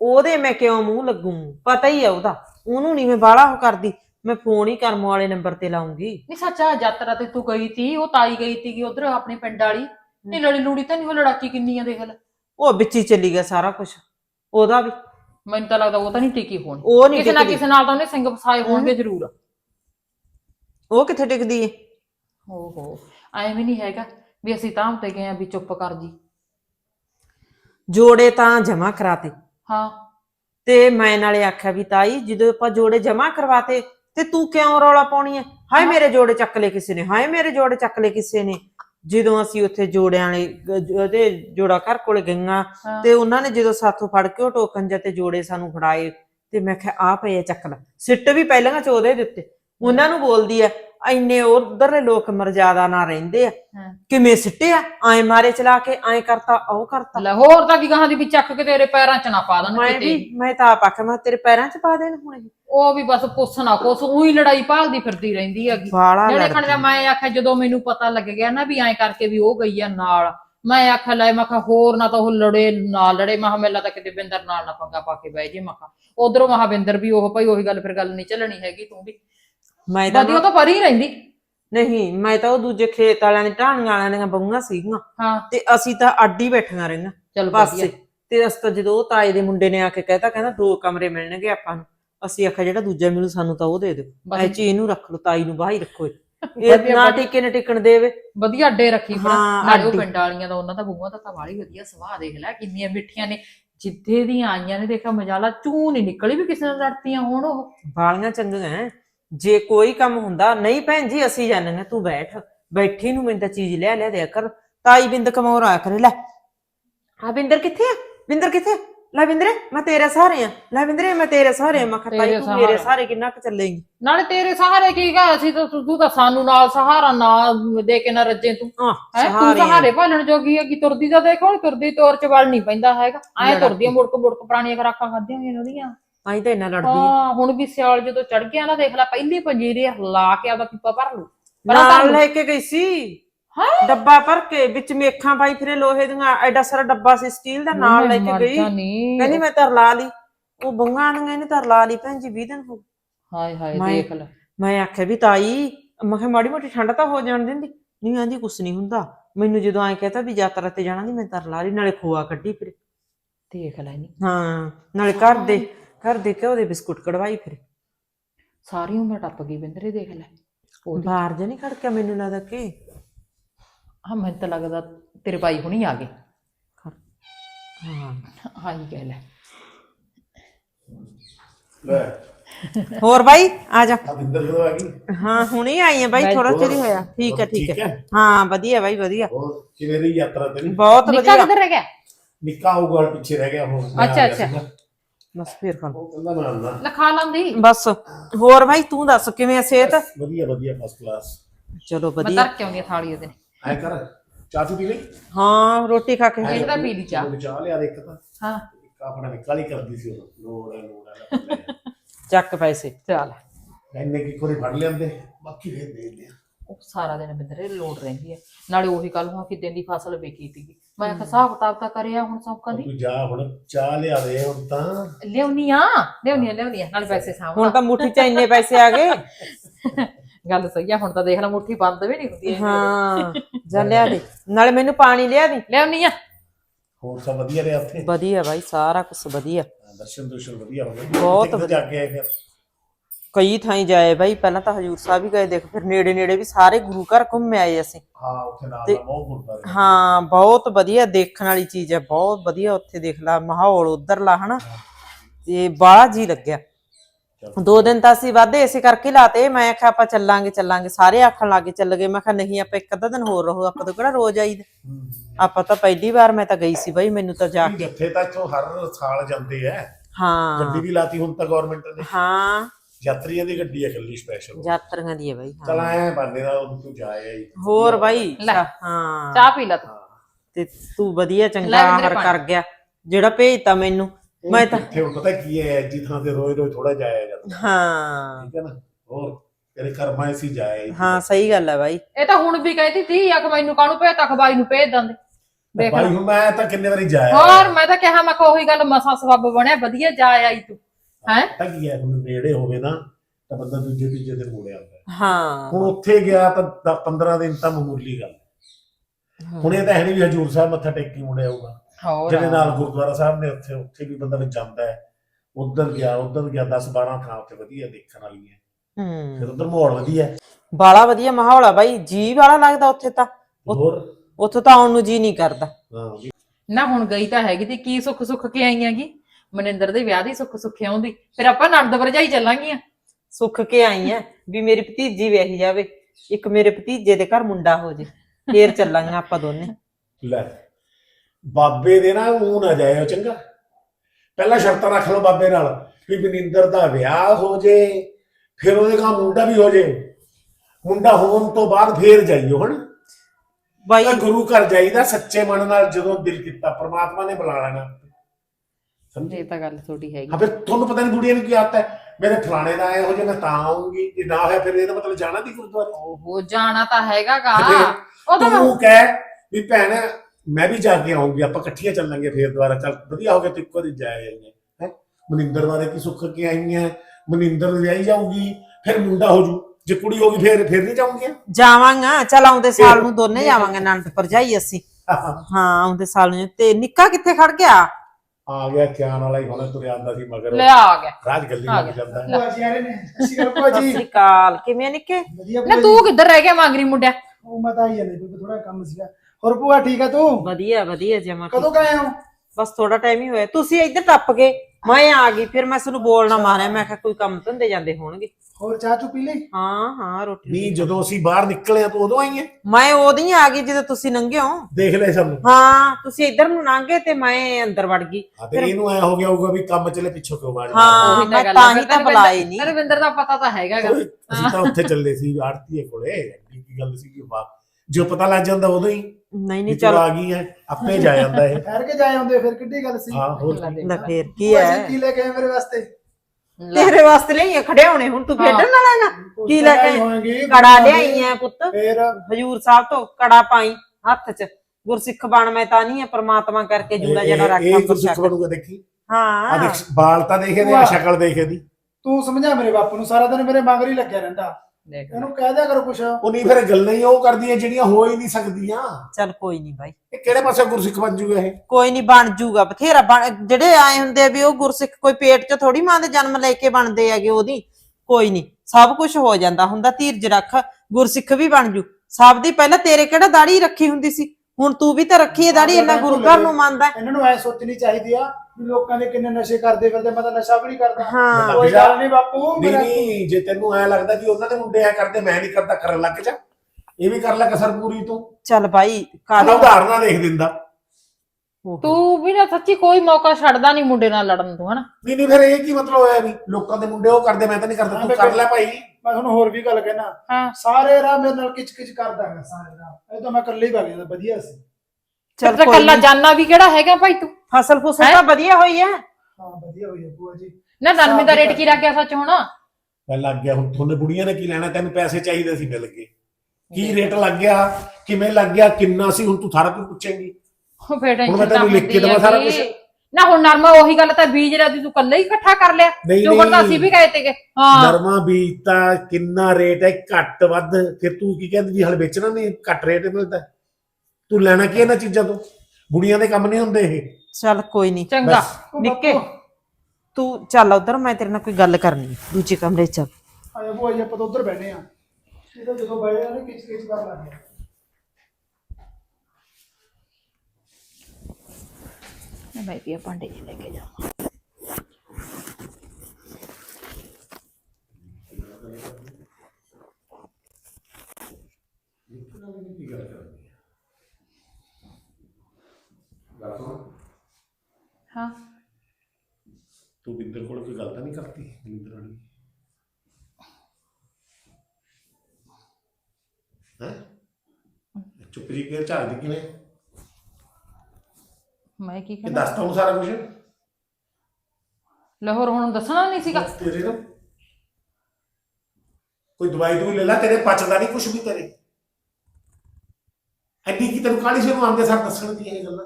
S1: ਉਹਦੇ ਮੈਂ ਕਿਉਂ ਮੂੰਹ ਲੱਗੂ? ਪਤਾ ਹੀ ਆ ਉਹਦਾ। ਉਹਨੂੰ ਨਹੀਂ ਮੈਂ ਬਾਹਲਾ ਉਹ ਕਰਦੀ। ਮੈਂ ਫੋਨ ਹੀ ਕਰਮ ਵਾਲੇ ਨੰਬਰ ਤੇ ਲਾਉਂਗੀ।
S2: ਨਹੀਂ ਸੱਚਾ ਯਾਤਰਾ ਤੇ ਤੂੰ ਗਈ ਤੀ ਉਹ ਤਾਈ ਗਈ ਤੀ ਉਧਰ ਆਪਣੇ ਪਿੰਡ ਵਾਲੀ। ਨਹੀਂ ਲੜੀ ਲੂੜੀ ਤਾਂ ਨਹੀਂ ਉਹ ਲੜਾਕੀ ਕਿੰਨੀ ਆ ਦੇਖ ਲੈ।
S1: ਉਹ ਵਿੱਚ ਹੀ ਚੱਲੀ ਗਿਆ ਸਾਰਾ ਕੁਝ ਉਹਦਾ ਵੀ।
S2: ਮੈਨੂੰ ਤਾਂ ਲੱਗਦਾ ਉਹ ਤਾਂ ਨਹੀਂ ਟਿਕੀ ਹੋਣੀ।
S1: ਉਹ ਨਹੀਂ
S2: ਕਿਸੇ ਨਾ
S1: ਟਿਕਦੀ।
S2: ਕਿਸੇ ਨਾਲ ਤਾਂ ਉਹਨੇ ਸਿੰਘ ਫਸਾਏ ਹੋਣਗੇ ਜ਼ਰੂਰ।
S1: ਉਹ ਕਿੱਥੇ ਟਿਕਦੀ ਏ?
S2: ਓਹੋ। ਐਵੇਂ ਵੀ ਨਹੀਂ ਹੈਗਾ ਵੀ ਅਸੀਂ ਤਾਂ ਤੇ ਗਏ ਆ ਵੀ ਚੁੱਪ ਕਰ ਜੀ।
S1: ਜੋੜੇ ਤਾਂ ਜਮਾ ਕਰਾਤੇ।
S2: ਹਾਂ।
S1: ਤੇ ਮੈਂ ਨਾਲੇ ਆਖਿਆ ਵੀ ਤਾਈ ਜਦੋਂ ਆਪਾਂ ਜੋੜੇ ਜਮਾ ਕਰਵਾਤੇ ਤੇ ਤੂੰ ਕਿਉਂ ਰੌਲਾ ਪਾਉਣੀ ਐ? ਹਾਏ ਮੇਰੇ ਜੋੜੇ ਚੱਕ ਲਏ ਕਿਸੇ ਨੇ ਹਾਏ ਮੇਰੇ ਜੋੜੇ ਚੱਕ ਲਏ ਕਿਸੇ ਨੇ। ਜਦੋਂ ਅਸੀਂ ਉੱਥੇ ਜੋੜਿਆਂ ਵਾਲੇ ਉਹਦੇ ਜੋੜਾ ਘਰ ਕੋਲੇ ਗਈਆਂ। ਤੇ ਉਹਨਾਂ ਨੇ ਜਦੋਂ ਸਾਥੋਂ ਫੜ ਕੇ ਉਹ ਟੋਕਨ ਜਾਂ ਤੇ ਜੋੜੇ ਸਾਨੂੰ ਫੜਾਏ ਤੇ ਮੈਂ ਕਿਹਾ ਆ ਪਏ ਆ ਚੱਕ ਲੈ। ਸਿੱਟ ਵੀ ਪਹਿਲਾਂ ਚ ਉਹਦੇ ਦਿੱਤੇ ਉਹਨਾਂ ਨੂੰ ਬੋਲਦੀ ਐ ਇੰਨੇ ਉਧਰਲੇ ਲੋਕ ਮਰਜ਼ਾਦਾ ਨਾ ਰਹਿੰਦੇ ਆ।
S2: ਹਾਂ।
S1: ਕਿਵੇਂ ਸਿੱਟਿਆ ਐ ਮਾਰੇ ਚਲਾ ਕੇ ਐ ਕਰਤਾ ਉਹ ਕਰਤਾ।
S2: ਲੈ ਹੋਰ ਤਾਂ ਕੀ ਕਹਾਂ ਦੀ ਵੀ ਚੱਕ ਕੇ ਤੇਰੇ ਪੈਰਾਂ 'ਚ ਨਾ ਪਾ ਦੇਣ
S1: ਮੈਂ
S2: ਕਿਤੇ।
S1: ਵੀ ਮੈਂ ਤਾਂ ਆਪ ਆਖਿਆ ਮੈਂ ਤੇਰੇ ਪੈਰਾਂ 'ਚ ਪਾ ਦੇਣ ਹੁਣ ਇਹ।
S2: ਉਹ ਵੀ ਬਸ ਪੁੱਛ ਨਾ ਕੁਛ ਉਹੀ ਲੜਾਈ ਭਾਲਦੀ ਫਿਰਦੀ ਰਹਿੰਦੀ ਹੈਗੀ। ਜਿਹੜੇ
S1: ਲੜਦੀ
S2: ਖਣਿਆ ਮੈਂ ਆਖਿਆ ਜਦੋਂ ਮੈਨੂੰ ਪਤਾ ਲੱਗ ਗਿਆ ਨਾ ਵੀ ਐਂ ਕਰਕੇ ਵੀ ਉਹ ਗਈ ਆ ਨਾਲ ਮੈਂ ਆਖਿਆ ਲੈ ਮੈਂ ਕਿਹਾ ਹੋਰ ਨਾ ਤਾਂ ਉਹ ਲੜੇ ਨਾ ਲੜੇ। ਮੈਂ ਕਿਹਾ ਮੇਲਾ ਤਾਂ ਕਿਤੇ ਬਿੰਦਰ ਨਾਲ ਨਾ ਪੰਗਾ ਪਾ ਕੇ ਬਹਿ ਜੇ ਮੈਂ ਕਿਹਾ। ਉਧਰੋਂ ਮਹਾਬਿੰਦਰ ਵੀ ਉਹ ਭਾਈ ਉਹੀ ਗੱਲ ਫਿਰ ਗੱਲ ਨਹੀਂ ਚੱਲਣੀ ਹੈਗੀ ਤੂੰ ਵੀ।
S1: ਮੈਂ ਤਾਂ
S2: ਉਹ ਤਾਂ ਪਰੀ ਰਹਿੰਦੀ।
S1: ਨਹੀਂ ਮੈਂ ਤਾਂ ਉਹ ਦੂਜੇ ਖੇਤ ਵਾਲਿਆਂ ਦੀ ਢਾਣੀਆਂ ਵਾਲਿਆਂ ਦੀਆਂ ਬਹੂਆਂ ਸੀਗੀਆਂ।
S2: ਹਾਂ।
S1: ਤੇ ਅਸੀਂ ਤਾਂ ਅੱਡ ਹੀ ਬੈਠੀਆਂ ਰਹੀਆਂ
S2: ਚੱਲ
S1: ਪਾਸੇ
S2: ਵਧੀਆ।
S1: ਤੇ ਅਸ ਤਾਂ ਜਦੋਂ ਉਹ ਤਾਏ ਦੇ ਮੁੰਡੇ ਨੇ ਆ ਕੇ ਕਹਿਤਾ ਕਹਿੰਦਾ ਦੋ ਕਮਰੇ ਮਿਲਣਗੇ ਆਪਾਂ ਨੂੰ। ਅਸੀਂ ਆਖਿਆ ਜਿਹੜਾ ਦੂਜਾ ਮਿਲੂ ਸਾਨੂੰ ਤਾਂ ਉਹ ਦੇ ਦਿਓ। ਐ ਚੀ ਇਹਨੂੰ ਰੱਖ ਲਓ ਤਾਈ ਨੂੰ ਬਾਹਰ ਹੀ ਰੱਖੋ। ਇਹ ਨਾ ਟਿੱਕੇ ਨੇ ਟਿਕਣ ਦੇਵੇ।
S2: ਵਧੀਆ ਅੱਡੇ ਰੱਖੀ ਬਣਾ।
S1: ਹਾਂ,
S2: ਨਾਲੇ ਉਹ। ਪਿੰਡ ਵਾਲੀਆਂ ਦਾ ਉਹਨਾਂ ਦਾ ਬੂਹਾਂ ਦਾ ਤਾਂ ਵਾਲੀ ਵਧੀਆ ਸੁਭਾਅ ਦੇਖ ਲੈ ਕਿੰਨੀਆਂ ਮਿੱਠੀਆਂ ਨੇ। ਜਿੱਦੇ ਦੀਆਂ ਆਈਆਂ ਨੇ ਦੇਖਿਆ ਮਜਾਲਾ ਚੂ ਨਹੀਂ ਨਿਕਲੀ ਵੀ ਕਿਸੇ ਨਾਲ ਲੜਤੀਆਂ ਹੋਣ ਉਹ।
S1: ਬਾਲੀਆਂ ਚੰਗੀਆਂ ਐ। ਜੇ ਕੋਈ ਕੰਮ ਹੁੰਦਾ ਨਹੀਂ ਭੈਣ ਜੀ ਅਸੀਂ ਜਾਣਾਂਗੇ ਤੂੰ ਬੈਠ। ਬੈਠੀ ਨੂੰ ਮੈਨੂੰ ਤਾਂ ਚੀਜ਼ ਲਿਆ ਲਿਆ ਦਿਆ ਕਰ। ਤਾਈ ਬਿੰਦ ਕਮੌਰ ਆ ਕਰੇ ਲੈ। ਆ ਬਿੰਦਰ ਕਿੱਥੇ ਆ? ਬਿੰਦਰ ਕਿੱਥੇ? ਲੈ ਬਿੰਦਰੇ ਮੈਂ ਤੇਰੇ ਸਹਾਰੇ ਆ। ਲੈ ਬਿੰਦਰੇ ਮੈਂ ਤੇਰੇ ਸਹਾਰੇ ਆ। ਮੈਂ ਕਿਹਾ ਤਾਈ
S2: ਤੇਰੇ
S1: ਤੂੰ ਮੇਰੇ
S2: ਸਹਾਰੇ।
S1: ਸਹਾਰੇ ਕਿੰਨਾ ਕੁ ਚੱਲੇਂਗੀ?
S2: ਨਾਲੇ ਤੇਰੇ ਸਹਾਰੇ ਕੀ ਗਾ? ਅਸੀਂ ਤਾਂ ਤੂੰ ਤੂੰ ਤਾਂ ਸਾਨੂੰ ਨਾਲ ਸਹਾਰਾ ਨਾ ਦੇ ਕੇ ਨਾ ਰੱਜੇ ਤੂੰ। ਹੈ? ਤੂੰ ਸਹਾਰੇ ਭਾਲਣ ਜੋਗੀ ਹੈਗੀ ਤੁਰਦੀ ਤਾਂ ਦੇਖ ਤੁਰਦੀ ਤੋਰ ਚ ਵਲ ਨਹੀਂ ਪੈਂਦਾ ਹੈਗਾ। ਐ। ਤੁਰਦੀਆਂ ਮੁੜਕ ਮੁੜਕ ਪੁਰਾਣੀਆਂ ਖਰਾਕਾਂ ਖਾਧੀਆਂ ਹੋਈਆਂ ਉਹਦੀਆਂ।
S1: ਆਈ ਤਾਂ ਇੰਨਾ ਲੜਦੀ ਆ।
S2: ਹਾਂ ਹੁਣ ਵੀ ਸਿਆਲ ਜਦੋਂ ਚੜ ਗਿਆ ਨਾ ਦੇਖ ਲੈ ਪਹਿਲੀ ਪੰਜੀਰੀ ਲਾ ਕੇ ਆਪਦਾ ਪੀਪਾ ਭਰ ਲੂ ਪਰ
S1: ਨਾਲ
S2: ਤਾਂ-
S1: ਲੈ ਕੇ ਗਈ ਸੀ।
S2: ਹੈਂ?
S1: ਡੱਬਾ ਭਰ ਕੇ ਵਿੱਚ ਮੇਖਾਂ ਪਾਈ ਫਿਰੇ ਲੋਹੇ ਦੀਆਂ ਐਡਾ ਸਾਰਾ ਡੱਬਾ ਸੀ ਸਟੀਲ ਦਾ ਨਾਲ ਲੈ ਕੇ ਗਈ।
S2: ਨਹੀਂ
S1: ਕਹਿੰਦੀ ਮੈਂ ਤਰ ਲਾ ਲਈ। ਉਹ ਬੰਗਾਂ ਨੂੰ ਇਹਨੇ ਤਰ ਲਾ ਲਈ ਭੈਣ ਜੀ 20 ਦਿਨ ਹੋ
S2: ਹਾਏ ਹਾਏ ਦੇਖ ਲੈ।
S1: ਮੈਂ ਆਖਿਆ ਵੀ ਤਾਈ ਮੈਂ ਕਿਹਾ ਮਾੜੀ ਮੋਟੀ ਠੰਡ ਤਾਂ ਹੋ ਜਾਣ ਦਿੰਦੀ। ਨਹੀਂ ਆਂਦੀ ਕੁਛ ਨਹੀਂ ਹੁੰਦਾ। ਮੈਨੂੰ ਜਦੋਂ ਐਂ ਕਹਤਾ ਵੀ ਯਾਤਰਾ ਤੇ ਜਾਣਾ ਦੀ ਮੈਂ ਤਰ ਲਾ ਲਈ ਨਾਲੇ ਖੋਆ ਕੱਢੀ ਫਿਰ।
S2: ਦੇਖ ਲੈ ਨੀ।
S1: ਹਾਂ ਨਾਲੇ ਘਰ ਦੇ। ਘਰ ਦੇ ਘਿਓ ਦੇ ਬਿਸਕੁਟ ਕਢਵਾਈ ਫਿਰ।
S2: ਸਾਰੀ ਉਮਰ ਟੱਪ ਗਈ ਬਿੰਦਰੇ ਦੇਖ ਲੈ। ਉਹਦੀ
S1: ਬਾਹਰ ਜੇ ਨਹੀਂ ਖੜਕਿਆ ਮੈਨੂੰ ਲੱਗਦਾ ਕਿ
S2: ਹਾਂ ਮੈਨੂੰ ਤਾਂ ਲੱਗਦਾ ਤੇਰੇ ਭਾਈ ਹੁਣੀ ਆ ਗਏ।
S1: ਹਾਂ
S2: ਹਾਂ। ਹੀ ਕਹਿ ਲੈ।
S3: ਲੈ।
S1: ਹੋਰ ਬਾਈ ਆ ਜਾ।
S3: ਆ ਗਈ?
S1: ਹਾਂ ਹੁਣੇ ਆਈ ਆ ਬਾਈ ਥੋੜਾ ਚਿਰ ਹੀ ਹੋਇਆ। ਠੀਕ ਹੈ ਠੀਕ ਹੈ? ਹਾਂ ਵਧੀਆ ਬਾਈ ਵਧੀਆ।
S3: ਹੋਰ ਕਿਵੇਂ ਦੀ ਯਾਤਰਾ ਤੇ
S1: ਬਹੁਤ
S2: ਨਿੱਕਾ
S1: ਵਧੀਆ।
S2: ਕਿੱਧਰ ਰਹਿ ਗਿਆ?
S3: ਨਿੱਕਾ ਹੋਊਗਾ ਪਿੱਛੇ ਰਹਿ ਗਿਆ ਹੁਣ।
S2: ਅੱਛਾ, ਅੱਛਾ।
S1: ਬਸ ਫੇਰ ਕਰ
S3: ਉਹ ਕਹਿੰਦਾ
S2: ਲਖਾ ਲੰਦੀ।
S1: ਬਸ ਹੋਰ ਬਾਈ ਤੂੰ ਦੱਸ ਕਿਵੇਂ ਆ ਸਿਹਤ?
S3: ਵਧੀਆ ਵਧੀਆ ਫਸਟ ਕਲਾਸ
S1: ਚਲੋ
S2: ਮੈਂ
S1: ਵਧੀਆ।
S2: ਧਰ ਕੇ ਆਉਂਦੀ ਆ ਥਾਲੀ ਉਹਦੇ ਨੇ
S3: ਐ ਕਰ ਚਾਹ ਪੀ ਲਈ?
S1: ਹਾਂ ਰੋਟੀ ਖਾ ਕੇ।
S2: ਇਹ ਤਾਂ ਪੀ ਲਈ ਚਾਹ।
S3: ਚਾਹ ਲਿਆ ਦੇ ਇੱਕ ਤਾਂ।
S2: ਹਾਂ।
S3: ਇੱਕ ਆਪਣਾ ਨਿਕਾਲੀ ਕਰਦੀ ਸੀ ਉਹ। ਲੋੜ ਹੈ ਲੋੜ ਹੈ
S1: ਚੱਕ ਪੈਸੇ।
S2: ਚੱਲ।
S3: ਇੰਨੇ ਕੀ ਕੋਰੀ ਫੜ ਲਿਆਂਦੇ ਬਾਕੀ ਦੇ ਦੇ ਦੇ
S2: ਉਹ ਸਾਰਾ ਦਿਨ ਬਿੰਦਰੇ ਲੋੜ ਰਹਿੰਦੀ ਹੈ। ਨਾਲੇ ਉਹੀ ਗੱਲ ਹੁਣ ਕਿਤੇ ਦੀ ਫਸਲ ਵੇਚੀ ਸੀਗੀ। ਮੈਂ ਕਿਹਾ ਹਿਸਾਬ ਕਿਤਾਬ ਤਾਂ ਕਰਿਆ ਹੁਣ ਸੌਕਾਂ ਦੀ।
S3: ਤੂੰ ਜਾ ਹੁਣ ਚਾਹ ਲਿਆ ਦੇ ਹੁਣ ਤਾਂ।
S2: ਲਿਆਉਣੀ ਆ? ਲਿਆਉਣੀ ਆ ਲਿਆਉਣੀ ਆ। ਨਾਲੇ ਪੈਸੇ
S1: ਹੁਣ
S2: ਸਾਂਭ
S1: ਤਾਂ ਮੁੱਠੀ 'ਚ ਇੰਨੇ ਪੈਸੇ ਆ ਗਏ।
S2: ਗੱਲ ਸਹੀ ਆ ਹੁਣ ਤਾਂ ਦੇਖ ਲੈ ਮੁੱਠੀ ਬੰਦ ਵੀ ਨਹੀਂ ਹੁੰਦੀ।
S1: ਹਾਂ ਜਾ ਲਿਆ ਦੇ। ਨਾਲੇ ਮੈਨੂੰ ਪਾਣੀ ਲਿਆ ਦੇ।
S2: ਲਿਆਉਣੀ ਆ।
S3: ਹੋਰ ਸਭ ਵਧੀਆ ਰਿਹਾ ਉੱਥੇ?
S1: ਵਧੀਆ ਬਾਈ ਸਾਰਾ ਕੁਝ ਵਧੀਆ।
S3: ਦਰਸ਼ਨ ਦੁਸ਼ਨ ਵਧੀਆ ਹੋ ਗਏ
S1: ਬਹੁਤ
S3: ਜਾ ਕੇ ਆਏ ਫਿਰ?
S1: ਕਈ ਥਾਈਂ ਜਾਏ ਬਾਈ ਪਹਿਲਾਂ ਤਾਂ ਹਜੂਰ ਸਾਹਿਬ ਵੀ ਗਏ ਦੇਖ ਫਿਰ ਨੇੜੇ ਨੇੜੇ ਵੀ ਸਾਰੇ ਗੁਰੂ ਘਰ ਘੁੰਮ ਆਏ ਅਸੀਂ।
S3: ਹਾਂ ਉੱਥੇ ਨਾਲ
S1: ਤੇ-
S3: ਦਾ ਬਹੁਤ ਗੁਰਦੁਆਰਾ
S1: ਹਾਂ। ਬਹੁਤ ਵਧੀਆ ਦੇਖਣ ਵਾਲੀ ਚੀਜ਼ ਹੈ ਬਹੁਤ ਵਧੀਆ ਉੱਥੇ ਦੇਖ ਲਾ ਮਾਹੌਲ ਉਧਰਲਾ ਹਨਾ। ਤੇ ਬਾਹਲਾ ਜੀ ਲੱਗਿਆ। ਦੋ ਦਿਨ ਤਾਂ ਅਸੀਂ ਵਾਧੇ ਇਸੇ ਕਰਕੇ ਲਾਤੇ ਮੈਂ ਆਖਿਆ ਆਪਾਂ ਚੱਲਾਂਗੇ ਚੱਲਾਂਗੇ ਸਾਰੇ ਆਖਣ ਲੱਗੇ ਚੱਲ ਗਏ। ਮੈਂ ਕਿਹਾ ਨਹੀਂ ਆਪਾਂ ਇੱਕ ਅੱਧਾ ਦਿਨ ਹੋਰ ਰਹੋ ਆਪਾਂ ਤਾਂ ਕਿਹੜਾ ਰੋਜ਼ ਆਈਦਾ। ਆਪਾਂ ਤਾਂ ਪਹਿਲੀ ਵਾਰ ਮੈਂ ਤਾਂ ਗਈ ਸੀ ਬਾਈ ਮੈਨੂੰ ਤਾਂ ਜਾ
S3: ਵੀ ਜੱਥੇ ਤਾਂ ਇੱਥੋਂ ਹਰ ਸਾਲ ਜਾਂਦੇ ਆ।
S1: ਹਾਂ।
S3: ਗੱਡੀ ਵੀ ਲਾਤੀ ਹੁਣ ਤਾਂ ਗਵਰਨਮੈਂਟ ਨੇ।
S1: ਹਾਂ।
S3: ਯਾਤਰੀਆਂ ਦੀ ਗੱਡੀ ਹੈ ਇਕੱਲੀ ਸਪੈਸ਼ਲ
S1: ਯਾਤਰੀਆਂ ਦੀ ਹੈ ਬਾਈ ਹਾਂ।
S3: ਚਲ ਆਏ ਬੰਦੇ ਦਾ ਉਦੋਂ ਤੂੰ ਜਾਇਆ ਹੀ
S1: ਹੋਰ ਬਾਈ
S2: ਲੈ।
S1: ਹਾਂ।
S2: ਚਾਹ ਪੀ ਲੈ ਤੂੰ।
S1: ਤੇ ਤੂੰ ਵਧੀਆ
S2: ਲੈ
S1: ਚੰਗਾ
S2: ਪਾਣੀ।
S1: ਕਰ ਗਿਆ। ਜਿਹੜਾ ਭੇਜਤਾ ਮੈਨੂੰ ਮੈਂ ਤਾਂ
S3: ਇੱਥੇ ਹੁਣ ਪਤਾ ਕੀ ਹੈ ਐਜੀ ਥਾਂ ਤੇ ਰੋਜ਼ ਰੋਜ਼ ਥੋੜਾ ਜਾਇਆ ਜਾਂਦਾ।
S1: ਹਾਂ।
S3: ਠੀਕ ਹੈ ਨਾ? ਹੋਰ ਤੇਰੇ ਕਰਮਾਂ ਐਸੀ ਜਾਇਆ ਹੀ।
S1: ਹਾਂ ਸਹੀ ਗੱਲ ਹੈ ਬਾਈ।
S2: ਇਹ ਤਾਂ ਹੁਣ ਵੀ ਕਹਿੰਦੀ ਸੀ ਕਿ ਮੈਨੂੰ ਕਾਹਨੂੰ ਭੇਜ ਤੱਕ ਬਾਈ ਨੂੰ ਭੇਜ ਦਿੰਦੇ। ਦੇਖ
S3: ਭਾਈ
S2: ਲੈ।
S3: ਹੁਣ ਮੈਂ ਤਾਂ ਕਿੰਨੇ ਵਾਰੀ ਜਾਇਆ।
S2: ਹੋਰ ਮੈਂ ਤਾਂ ਕਿਹਾ ਮੈਂ ਕਿਹਾ ਉਹੀ ਗੱਲ ਮਸਾ ਸਬੱਬ ਬਣਿਆ ਵਧੀਆ ਜਾ ਆਈ ਤੂੰ। ਹੈ?
S3: ਪਤਾ ਕੀ ਹੈ ਹੁਣ ਨੇੜੇ ਹੋਵੇ ਨਾ ਤਾਂ ਬੰਦਾ ਦੂਜੇ ਤੀਜੇ ਦਿਨ ਮੁੜ ਆਉਂਦਾ ਹੈ।
S1: ਹਾਂ।
S3: ਹੁਣ ਉੱਥੇ ਗਿਆ ਤਾਂ ਦ- 15 ਦਿਨ ਤਾਂ ਮਾਮੂਲੀ ਗੱਲ ਹੈ। ਹੁਣ ਇਹ ਤਾਂ ਹੈ ਨਹੀਂ ਵੀ ਹਜੂਰ ਸਾਹਿਬ ਮੱਥਾ ਟੇਕ ਕੇ ਮੁੜ ਆਊਗਾ
S2: ਹੋਰ।
S3: ਜਿਹਦੇ ਨਾਲ ਗੁਰਦੁਆਰਾ ਸਾਹਿਬ ਨੇ ਉੱਥੇ ਉੱਥੇ ਵੀ ਬੰਦਾ ਵਿੱਚ ਜਾਂਦਾ ਹੈ। ਉਧਰ ਗਿਆ ਉਧਰ ਗਿਆ 10 12 ਥਾਂ ਉੱਥੇ ਵਧੀਆ ਦੇਖਣ ਵਾਲੀਆਂ ਫਿਰ
S1: ਹੂੰ।
S3: ਉਧਰ ਮਾਹੌਲ ਵਧੀਆ ਹੈ।
S1: ਬਾਲਾ ਵਧੀਆ ਮਾਹੌਲ ਆ ਬਾਈ ਜੀ ਵਾਲਾ ਲੱਗਦਾ ਉੱਥੇ ਤਾਂ।
S3: ਹੋਰ?
S1: ਉੱਥੋਂ ਤਾਂ ਆਉਣ ਨੂੰ ਜੀ ਨਹੀਂ ਕਰਦਾ।
S3: ਹਾਂ। ਵੀ
S2: ਨਾ ਹੁਣ ਗਈ ਤਾਂ ਹੈਗੀ ਤੇ ਕੀ ਸੁੱਖ ਸੁੱਖ ਕੇ ਆਈ ਹੈਗੀ? ਮਨਿੰਦਰ ਦੇ ਵਿਆਹ ਦੀ ਸੁੱਖ ਸੁੱਖ ਆਉਂਦੀ ਫਿਰ ਆਪਾਂ ਨੰਦ ਵਰਜਾਈ ਚੱਲਾਂਗੀਆਂ।
S1: ਸੁੱਖ ਕੇ ਆਈ ਐ ਵੀ ਮੇਰੀ ਭਤੀਜੀ ਵਿਆਹੀ ਜਾਵੇ ਇੱਕ ਮੇਰੇ ਭਤੀਜੇ ਦੇ ਘਰ ਮੁੰਡਾ ਹੋ ਜੇ ਫੇਰ ਚੱਲਾਂਗੇ ਆਪਾਂ ਦੋਨੇ।
S3: ਲੈ ਬਾਬੇ ਦੇ ਨਾ ਮੂੰਹ ਨਾ ਜਾਇਓ ਚੰਗਾ। ਪਹਿਲਾਂ ਸ਼ਰਤਾਂ ਰੱਖ ਲਓ ਬਾਬੇ ਨਾਲ ਵੀ ਮਨਿੰਦਰ ਦਾ ਵਿਆਹ ਹੋ ਜੇ ਫਿਰ ਉਹਦੇ ਘਰ ਮੁੰਡਾ ਵੀ ਹੋ ਜੇ। ਮੁੰਡਾ ਹੋਣ ਤੋਂ ਬਾਅਦ ਫੇਰ ਜਾਈਓ ਹਣ
S1: ਬਾਈ
S3: ਤਾਂ ਗੁਰੂ ਘਰ ਜਾਈਦਾ ਸੱਚੇ ਮਨ ਨਾਲ ਜਦੋਂ ਦਿਲ ਕੀਤਾ ਪ੍ਰਮਾਤਮਾ ਨੇ ਬੁਲਾ ਲੈਣਾ। ਸਮਝੇ?
S2: ਇਹ ਤਾਂ ਗੱਲ ਤੁਹਾਡੀ ਹੈਗੀ।
S3: ਹਾਂ ਫਿਰ ਤੁਹਾਨੂੰ ਪਤਾ ਨਹੀਂ ਬੁੜੀਆਂ ਨੂੰ ਕੀ ਆਦਤ ਹੈ? ਮੇਰੇ ਫਲਾਣੇ ਦਾ ਆਇਆ ਹੋ ਜੇ ਮੈਂ ਤਾਂ ਆਉਂਗੀ ਜੇ ਨਾ ਹੋਇਆ ਫਿਰ ਇਹਦਾ ਮਤਲਬ ਜਾਣਾ ਦੀ ਗੁਰਦੁਆਰੇ
S2: ਉਹ ਜਾਣਾ ਤਾਂ ਹੈਗਾਗਾ ਉਹ ਤਾਂ
S3: ਤੂੰ ਕਹਿ ਵੀ ਭੈਣ ਮੈਂ ਵੀ ਜਾ ਕੇ ਆਉਂਗੀ ਆਪਾਂ ਇਕੱਠੀਆਂ ਚੱਲਾਂਗੇ ਫੇਰ ਦੁਬਾਰਾ। ਚੱਲ ਵਧੀਆ ਹੋ ਗਿਆ ਤੂੰ ਇੱਕੋ ਦਿਨ ਜਾਇਆ ਜਾਈਏ ਹੈ ਮਨਿੰਦਰ ਬਾਰੇ ਕੀ ਸੁੱਖ ਕੇ ਆਈਆਂ ਮਨਿੰਦਰ ਵਿਆਹੀ ਜਾਊਗੀ ਫਿਰ ਮੁੰਡਾ ਹੋ ਜੂ। ਜੇ ਕੁੜੀ ਹੋ ਗਈ ਫੇਰ ਫੇਰ ਨਹੀਂ ਜਾਊਂਗੀਆਂ?
S1: ਜਾਵਾਂਗਾ। ਚੱਲ ਆਉਂਦੇ ਸਾਲ ਨੂੰ ਦੋਨੇ ਜਾਵਾਂਗੇ ਆਨੰਦ ਭਰਜਾਈ ਅਸੀਂ। ਹਾਂ ਆਉਂਦੇ ਸਾਲ ਨੂੰ। ਤੇ ਨਿੱਕਾ ਕਿੱਥੇ ਖੜ ਗਿਆ?
S3: ਆ ਗਿਆ ਕਿਆਨ ਵਾਲਾ ਹੀ ਹੋਣਾ ਤੁਰਿਆ ਆਂਦਾ ਸੀ ਮਗਰ।
S2: ਲੈ ਆ ਗਿਆ।
S3: ਰਾਜ ਗੱਲੀ
S2: ਆ
S3: ਲੱਗ
S2: ਗਿਆ।
S3: ਜਾਂਦਾ ਹੈ।
S4: ਭੂਆ ਜੀ ਆ ਰਹੇ ਨੇ। ਅਸੀਂ ਕਰ ਭੂਆ
S1: ਸਤਿ
S4: ਜੀ
S1: ਸ੍ਰੀ ਅਕਾਲ। ਕਿਵੇਂ ਆ ਨਿੱਕੇ?
S4: ਵਧੀਆ
S2: ਨਾ
S4: ਭੂਆ
S2: ਤੂੰ
S4: ਜੀ।
S2: ਕਿੱਧਰ ਰਹਿ ਗਿਆ ਮਾਗਰੀ ਮੁੰਡਿਆ?
S4: ਉਹ ਮੈਂ ਤਾਂ ਆਈ ਜਾਂਦੇ ਕੋਈ ਥੋੜਾ ਕੰਮ ਸੀਗਾ। ਹੋਰ ਭੂਆ ਠੀਕ ਆ ਤੂੰ?
S1: ਵਧੀਆ ਵਧੀਆ ਜਮਾ
S4: ਕਦੋਂ ਗਏ ਹੋ?
S1: ਬਸ ਥੋੜਾ ਟਾਈਮ ਹੀ ਹੋਇਆ। ਤੁਸੀਂ ਇੱਧਰ ਟੱਪ ਗਏ। ਮੈਂ ਆ ਗਈ ਫਿਰ ਮੈਂ ਤੁਹਾਨੂੰ ਬੋਲਣਾ ਮਾਰਿਆ। ਮੈਂ ਕਿਹਾ ਕੋਈ ਕੰਮ ਧੰਦੇ ਜਾਂਦੇ ਹੋਣਗੇ।
S4: ਹੋਰ ਚਾਹ ਚੂ ਪੀ ਲਈ?
S1: ਹਾਂ ਹਾਂ ਰੋਟੀ
S3: ਨਹੀਂ ਜਦੋਂ ਅਸੀਂ ਬਾਹਰ ਨਿਕਲੇ ਆ ਤੂੰ ਉਦੋਂ ਆਈ ਹੈ?
S1: ਮੈਂ ਉਹਦੀ ਆ ਗਈ ਜਦੋਂ ਤੁਸੀਂ ਲੰਘੇ ਹੋ।
S3: ਦੇਖ ਲੈ ਸਭ ਨੂੰ
S1: ਹਾਂ ਤੁਸੀਂ ਇੱਧਰ ਨੂੰ ਲੰਘੇ ਤੇ ਮੈਂ ਅੰਦਰ ਵੜ ਗਈ।
S3: ਤੇ ਇਹਨੂੰ ਐ ਹੋ ਗਿਆ ਹੋਊਗਾ ਵੀ ਕੰਮ ਚਲੇ ਪਿੱਛੋਂ ਕਿਉਂ ਬਾਹਰ
S1: ਹਾਂ ਮੈਂ ਤਾਂ ਹੀ ਤਾਂ ਬੁਲਾਏ ਨਹੀਂ।
S2: ਰਵਿੰਦਰ ਦਾ ਪਤਾ ਤਾਂ ਹੈਗਾਗਾ
S3: ਅਸੀਂ ਤਾਂ ਉੱਥੇ ਚੱਲੇ ਸੀ ਆੜਤੀਏ ਕੋਲੇ। ਐਡੀ ਕੀ ਗੱਲ ਸੀ ਕਿ ਵਾਹ ਜੋ ਪਤਾ ਲੱਗ ਜਾਂਦਾ ਉਦੋਂ ਹੀ
S1: ਨਹੀਂ ਨਹੀਂ ਚੱਲ।
S3: ਆ ਗਈ ਹੈ ਆਪੇ ਜਾ ਜਾਂਦਾ ਇਹ।
S4: ਠਹਿਰ ਕੇ ਜਾਏ ਆਉਂਦੇ ਫਿਰ ਕਿੱਡੀ ਗੱਲ ਸੀ?
S3: ਹਾਂ ਹੋਰ
S1: ਲੈ ਫੇਰ ਕੀ
S4: ਜੀ
S1: ਹੈ?
S4: ਕੀ ਲੈ ਕੇ ਆਏ ਮੇਰੇ ਵਾਸਤੇ?
S1: ਤੇਰੇ ਵਾਸਤੇ ਲਈ ਖੜੇ ਹੋਣੇ ਹੁਣ ਤੂੰ। ਖੇਡਣ ਨਾ ਲੈਣਾ ਕੀ ਲੈ ਕੇ ਕੜਾ ਲਿਆਈ ਐ ਪੁੱਤ।
S4: ਫਿਰ?
S1: ਹਜੂਰ ਸਾਹਿਬ ਤੋਂ ਕੜਾ ਪਾਈ ਹੱਥ 'ਚ। ਗੁਰਸਿੱਖ ਬਣ ਮੈਂ ਤਾਂ ਨਹੀਂ ਹੈ ਪ੍ਰਮਾਤਮਾ ਕਰਕੇ ਜੂੜਾ ਜਿਹੜਾ
S3: ਇਹ- ਇਹ
S1: ਰੱਖਾ
S3: ਗੁਰਸਿੱਖ। ਬਣੂਗਾ ਦੇਖੀ। ਆ
S1: ਹਾਂ
S3: ਦੇਖ ਬਾਲ ਤਾਂ ਦੇਖੇ ਦੇ ਸ਼ਕਲ ਦੇਖੇ ਦੀ।
S4: ਤੂੰ ਸਮਝਾ ਮੇਰੇ ਬਾਪੂ ਨੂੰ ਸਾਰਾ ਦਿਨ ਮੇਰੇ ਮਗਰ ਹੀ ਲੱਗਿਆ ਰਹਿੰਦਾ।
S2: ਦੇਖ
S4: ਇਹਨੂੰ ਕਹਿ ਦਿਆ ਕਰੋ ਕੁਛ।
S3: ਉਹ ਨਹੀਂ ਫਿਰ ਗੱਲਾਂ ਹੀ ਉਹ ਕਰਦੀਆਂ ਜਿਹੜੀਆਂ ਹੋ ਹੀ ਨਹੀਂ ਸਕਦੀਆਂ।
S1: ਚੱਲ ਕੋਈ ਨਹੀਂ ਬਾਈ।
S3: ਇਹ ਕਿਹੜੇ ਪਾਸੇ ਗੁਰਸਿੱਖ ਬਣ ਜੂਗਾ ਇਹ?
S1: ਕੋਈ ਨਹੀਂ ਬਣ ਜੂਗਾ। ਬਥੇਰਾ ਬਣ ਜਿਹੜੇ ਆਏ ਹੁੰਦੇ ਆ ਵੀ ਉਹ ਗੁਰਸਿੱਖ ਕੋਈ ਪੇਟ 'ਚ ਥੋੜੀ ਮਾਂ ਦੇ ਜਨਮ ਲੈ ਕੇ ਬਣਦੇ ਹੈਗੇ ਉਹਦੀ ਕੋਈ ਨਹੀਂ। ਸਭ ਕੁਝ ਹੋ ਜਾਂਦਾ। ਹੁੰਦਾ ਧੀਰਜ ਰੱਖ। ਗੁਰਸਿੱਖ ਵੀ ਬਣ ਜੂ। ਸਭ ਦੀ ਪਹਿਲਾਂ ਤੇਰੇ ਕਿਹੜਾ ਦਾੜੀ ਰੱਖੀ ਹੁੰਦੀ ਸੀ? ਹੁਣ ਤੂੰ ਵੀ ਤਾਂ ਰੱਖੀ ਹੈ ਦਾੜੀ ਇੰਨਾ ਗੁਰੂ ਘਰ ਨੂੰ ਮੰਨਦਾ ਹੈ।
S4: ਇਹਨਾਂ ਨੂੰ ਐ ਸੋਚਣੀ ਚਾਹੀਦੀ ਆ ਵੀ ਲੋਕਾਂ ਦੇ ਕਿੰਨੇ ਨਸ਼ੇ ਕਰਦੇ ਫਿਰਦੇ ਮੈਂ ਤਾਂ ਨਸ਼ਾ ਵੀ ਨਹੀਂ ਕਰਦਾ।
S1: ਹਾਂ।
S4: ਕੋਈ ਗੱਲ ਨਹੀਂ ਬਾਪੂ
S3: ਨਹੀਂ
S4: ਮੇਰਾ
S3: ਨਹੀਂ ਜੇ ਤੈਨੂੰ ਐ ਲੱਗਦਾ ਕਿ ਉਹਨਾਂ ਦੇ ਮੁੰਡੇ ਐ ਕਰਦੇ ਮੈਂ ਨਹੀਂ ਕਰਦਾ ਕਰਨ ਲੱਗ ਜਾ। ਇਹ ਵੀ ਕਰ ਲੈ ਕਸਰ ਪੂਰੀ ਤੂੰ।
S1: ਚੱਲ
S3: ਆਹ
S1: ਕਾਹਦੀ
S3: ਉਦਾਹਰਨਾਂ ਦੇਖ ਦਿੰਦਾ।
S2: ਤੂੰ ਵੀ ਨਾ ਸੱਚੀ ਕੋਈ ਮੌਕਾ ਛੱਡਦਾ ਨਹੀਂ ਮੁੰਡੇ ਨਾਲ ਲੜਨ ਤੋਂ ਹਨਾ?
S3: ਨਹੀਂ ਨਹੀਂ ਫਿਰ ਇਹ ਕੀ ਮਤਲਬ ਹੋਇਆ ਵੀ ਲੋਕਾਂ ਦੇ ਮੁੰਡੇ ਉਹ ਕਰਦੇ ਮੈਂ ਤਾਂ ਨਹੀਂ ਕਰਦਾ ਤੂੰ ਕਰ ਲੈ ਭਾਈ।
S4: ਮੈਂ ਤੁਹਾਨੂੰ ਹੋਰ ਵੀ ਗੱਲ ਕਹਿਣਾ।
S2: ਹਾਂ।
S4: ਸਾਰੇ ਰਾਹ ਮੇਰੇ ਨਾਲ ਕਿਚ ਕਿਚ ਕਰਦਾ ਹੈ ਸਾਰੇ ਰਾਹ। ਇਹ ਤਾਂ ਮੈਂ ਇਕੱਲੇ ਹੀ ਵਗ ਜਾਂਦਾ ਵਧੀਆ ਸੀ।
S1: ਚੱਲ
S2: ਤੇ ਕੱਲਾ। ਜਾਨਾ ਵੀ ਕਿਹੜਾ ਹੈਗਾ ਭਾਈ ਤੂੰ?
S1: ਫਸਲ ਫੁਸਲ? ਤਾਂ ਵਧੀਆ ਹੋਈ ਹੈ।
S4: ਹਾਂ ਵਧੀਆ ਹੋਈ ਹੈ ਭੂਆ ਜੀ।
S2: ਨਾ ਨਰਮੇ ਦਾ ਰੇਟ ਕੀ ਰੱਖ ਗਿਆ ਸੱਚ ਹੁਣ?
S3: ਮੈਂ ਲੱਗ ਗਿਆ ਹੁਣ ਤੁਹਾਨੂੰ ਬੁੜੀਆਂ ਨੇ ਕੀ ਲੈਣਾ ਤੈਨੂੰ ਪੈਸੇ ਚਾਹੀਦੇ ਸੀ ਮਿਲ ਗਏ ਕੀ ਰੇਟ ਲੱਗ ਗਿਆ ਕਿਵੇਂ ਲੱਗ ਗਿਆ ਕਿੰਨਾ ਸੀ ਹੁਣ ਤੂੰ ਸਾਰਾ ਕੁਝ ਪੁੱਛੇਂਗੀ।
S2: ਉਹ ਫੇਰ
S3: ਹੁਣ ਮੈਂ
S2: ਟੈਨਸ਼ਨ
S3: ਤੈਨੂੰ ਲਿਖ ਕੇ ਦੇਵਾਂ ਸਾਰਾ ਕੁਛ?
S2: ਨਾ ਹੁਣ ਨਰਮਾ ਉਹੀ ਗੱਲ ਤਾਂ ਬੀਜ ਰਿਹਾ ਸੀ ਤੂੰ ਕੱਲੇ ਹੀ ਇਕੱਠਾ ਕਰ ਲਿਆ।
S3: ਨਹੀਂ
S2: ਜੋ ਤਾਂ ਅਸੀਂ ਵੀ ਗਏ ਤੇਗੇ ਹਾਂ।
S3: ਨਰਮਾ ਬੀਜ ਤਾਂ ਕਿੰਨਾ ਰੇਟ ਹੈ ਘੱਟ ਵੱਧ। ਫਿਰ ਤੂੰ ਕੀ ਕਹਿੰਦੀ ਵੀ ਹਲ ਵੇਚਣਾ ਨਹੀਂ ਘੱਟ ਰੇਟ ਮਿਲਦਾ ਹੈ। ਤੂੰ ਲੈਣਾ ਕੀ ਇਹਨਾਂ ਚੀਜ਼ਾਂ ਤੋਂ? ਬੁੜੀਆਂ ਦੇ ਕੰਮ ਨਹੀਂ ਹੁੰਦੇ ਇਹ।
S1: ਚੱਲ ਕੋਈ ਨਹੀਂ।
S2: ਚੰਗਾ।
S1: ਨਿੱਕੇ ਤੂੰ ਚੱਲ ਉਧਰ ਮੈਂ ਤੇਰੇ ਨਾਲ ਕੋਈ ਗੱਲ ਕਰਨੀ ਹੈ, ਦੂਜੇ ਕਮਰੇ 'ਚ। ਚੱਲ
S4: ਆਇਆ ਉਹ ਆਇਆ ਆਪਾਂ ਤਾਂ ਉੱਧਰ ਬੈਠੇ ਆ। ਇਹ ਤਾਂ ਜਦੋਂ ਬੈਠੇ ਆ ਨਾ ਕਿਚ ਕਿਚ ਕਰ ਲੱਗ ਗਿਆ
S2: ਮੈਂ ਵੀ ਭਾਂਡੇ ਜੀ ਲੈ ਕੇ ਜਾਵਾਂ। ਹਾਂ।
S3: ਤੂੰ ਬਿੰਦਰ ਕੋਲ ਕੋਈ ਗੱਲ ਤਾਂ ਨਹੀਂ ਕਰਦੀ, ਬਿੰਦਰ ਵਾਲੀ? ਹੈ? ਚੁੱਪ ਜੀ ਕੇ ਝਾੜਦੀ ਕਿਵੇਂ?
S2: ਮੈਂ ਕੀ
S3: ਇਹ
S2: ਕਰਾਂ?
S3: ਦੱਸਤਾ ਉਹਨੂੰ ਸਾਰਾ ਕੁਝ
S2: ਲਾਹੌਰ ਹੁਣ ਦੱਸਣਾ ਨਹੀਂ ਸੀਗਾ।
S3: ਤੇਰੇ ਨਾ। ਕੋਈ ਦਵਾਈ ਦੂਈ ਲੈ ਲੈ ਤੇਰੇ ਪਚਦਾ ਨਹੀਂ ਕੁਝ ਵੀ ਤੇਰੇ। ਐਡੀ ਕੀ ਤੈਨੂੰ ਕਾਲੀ ਸੀ ਉਹਨੂੰ ਆਂਦੇ ਸਾਰ ਦੱਸਣ ਦੀ ਇਹ ਗੱਲਾਂ?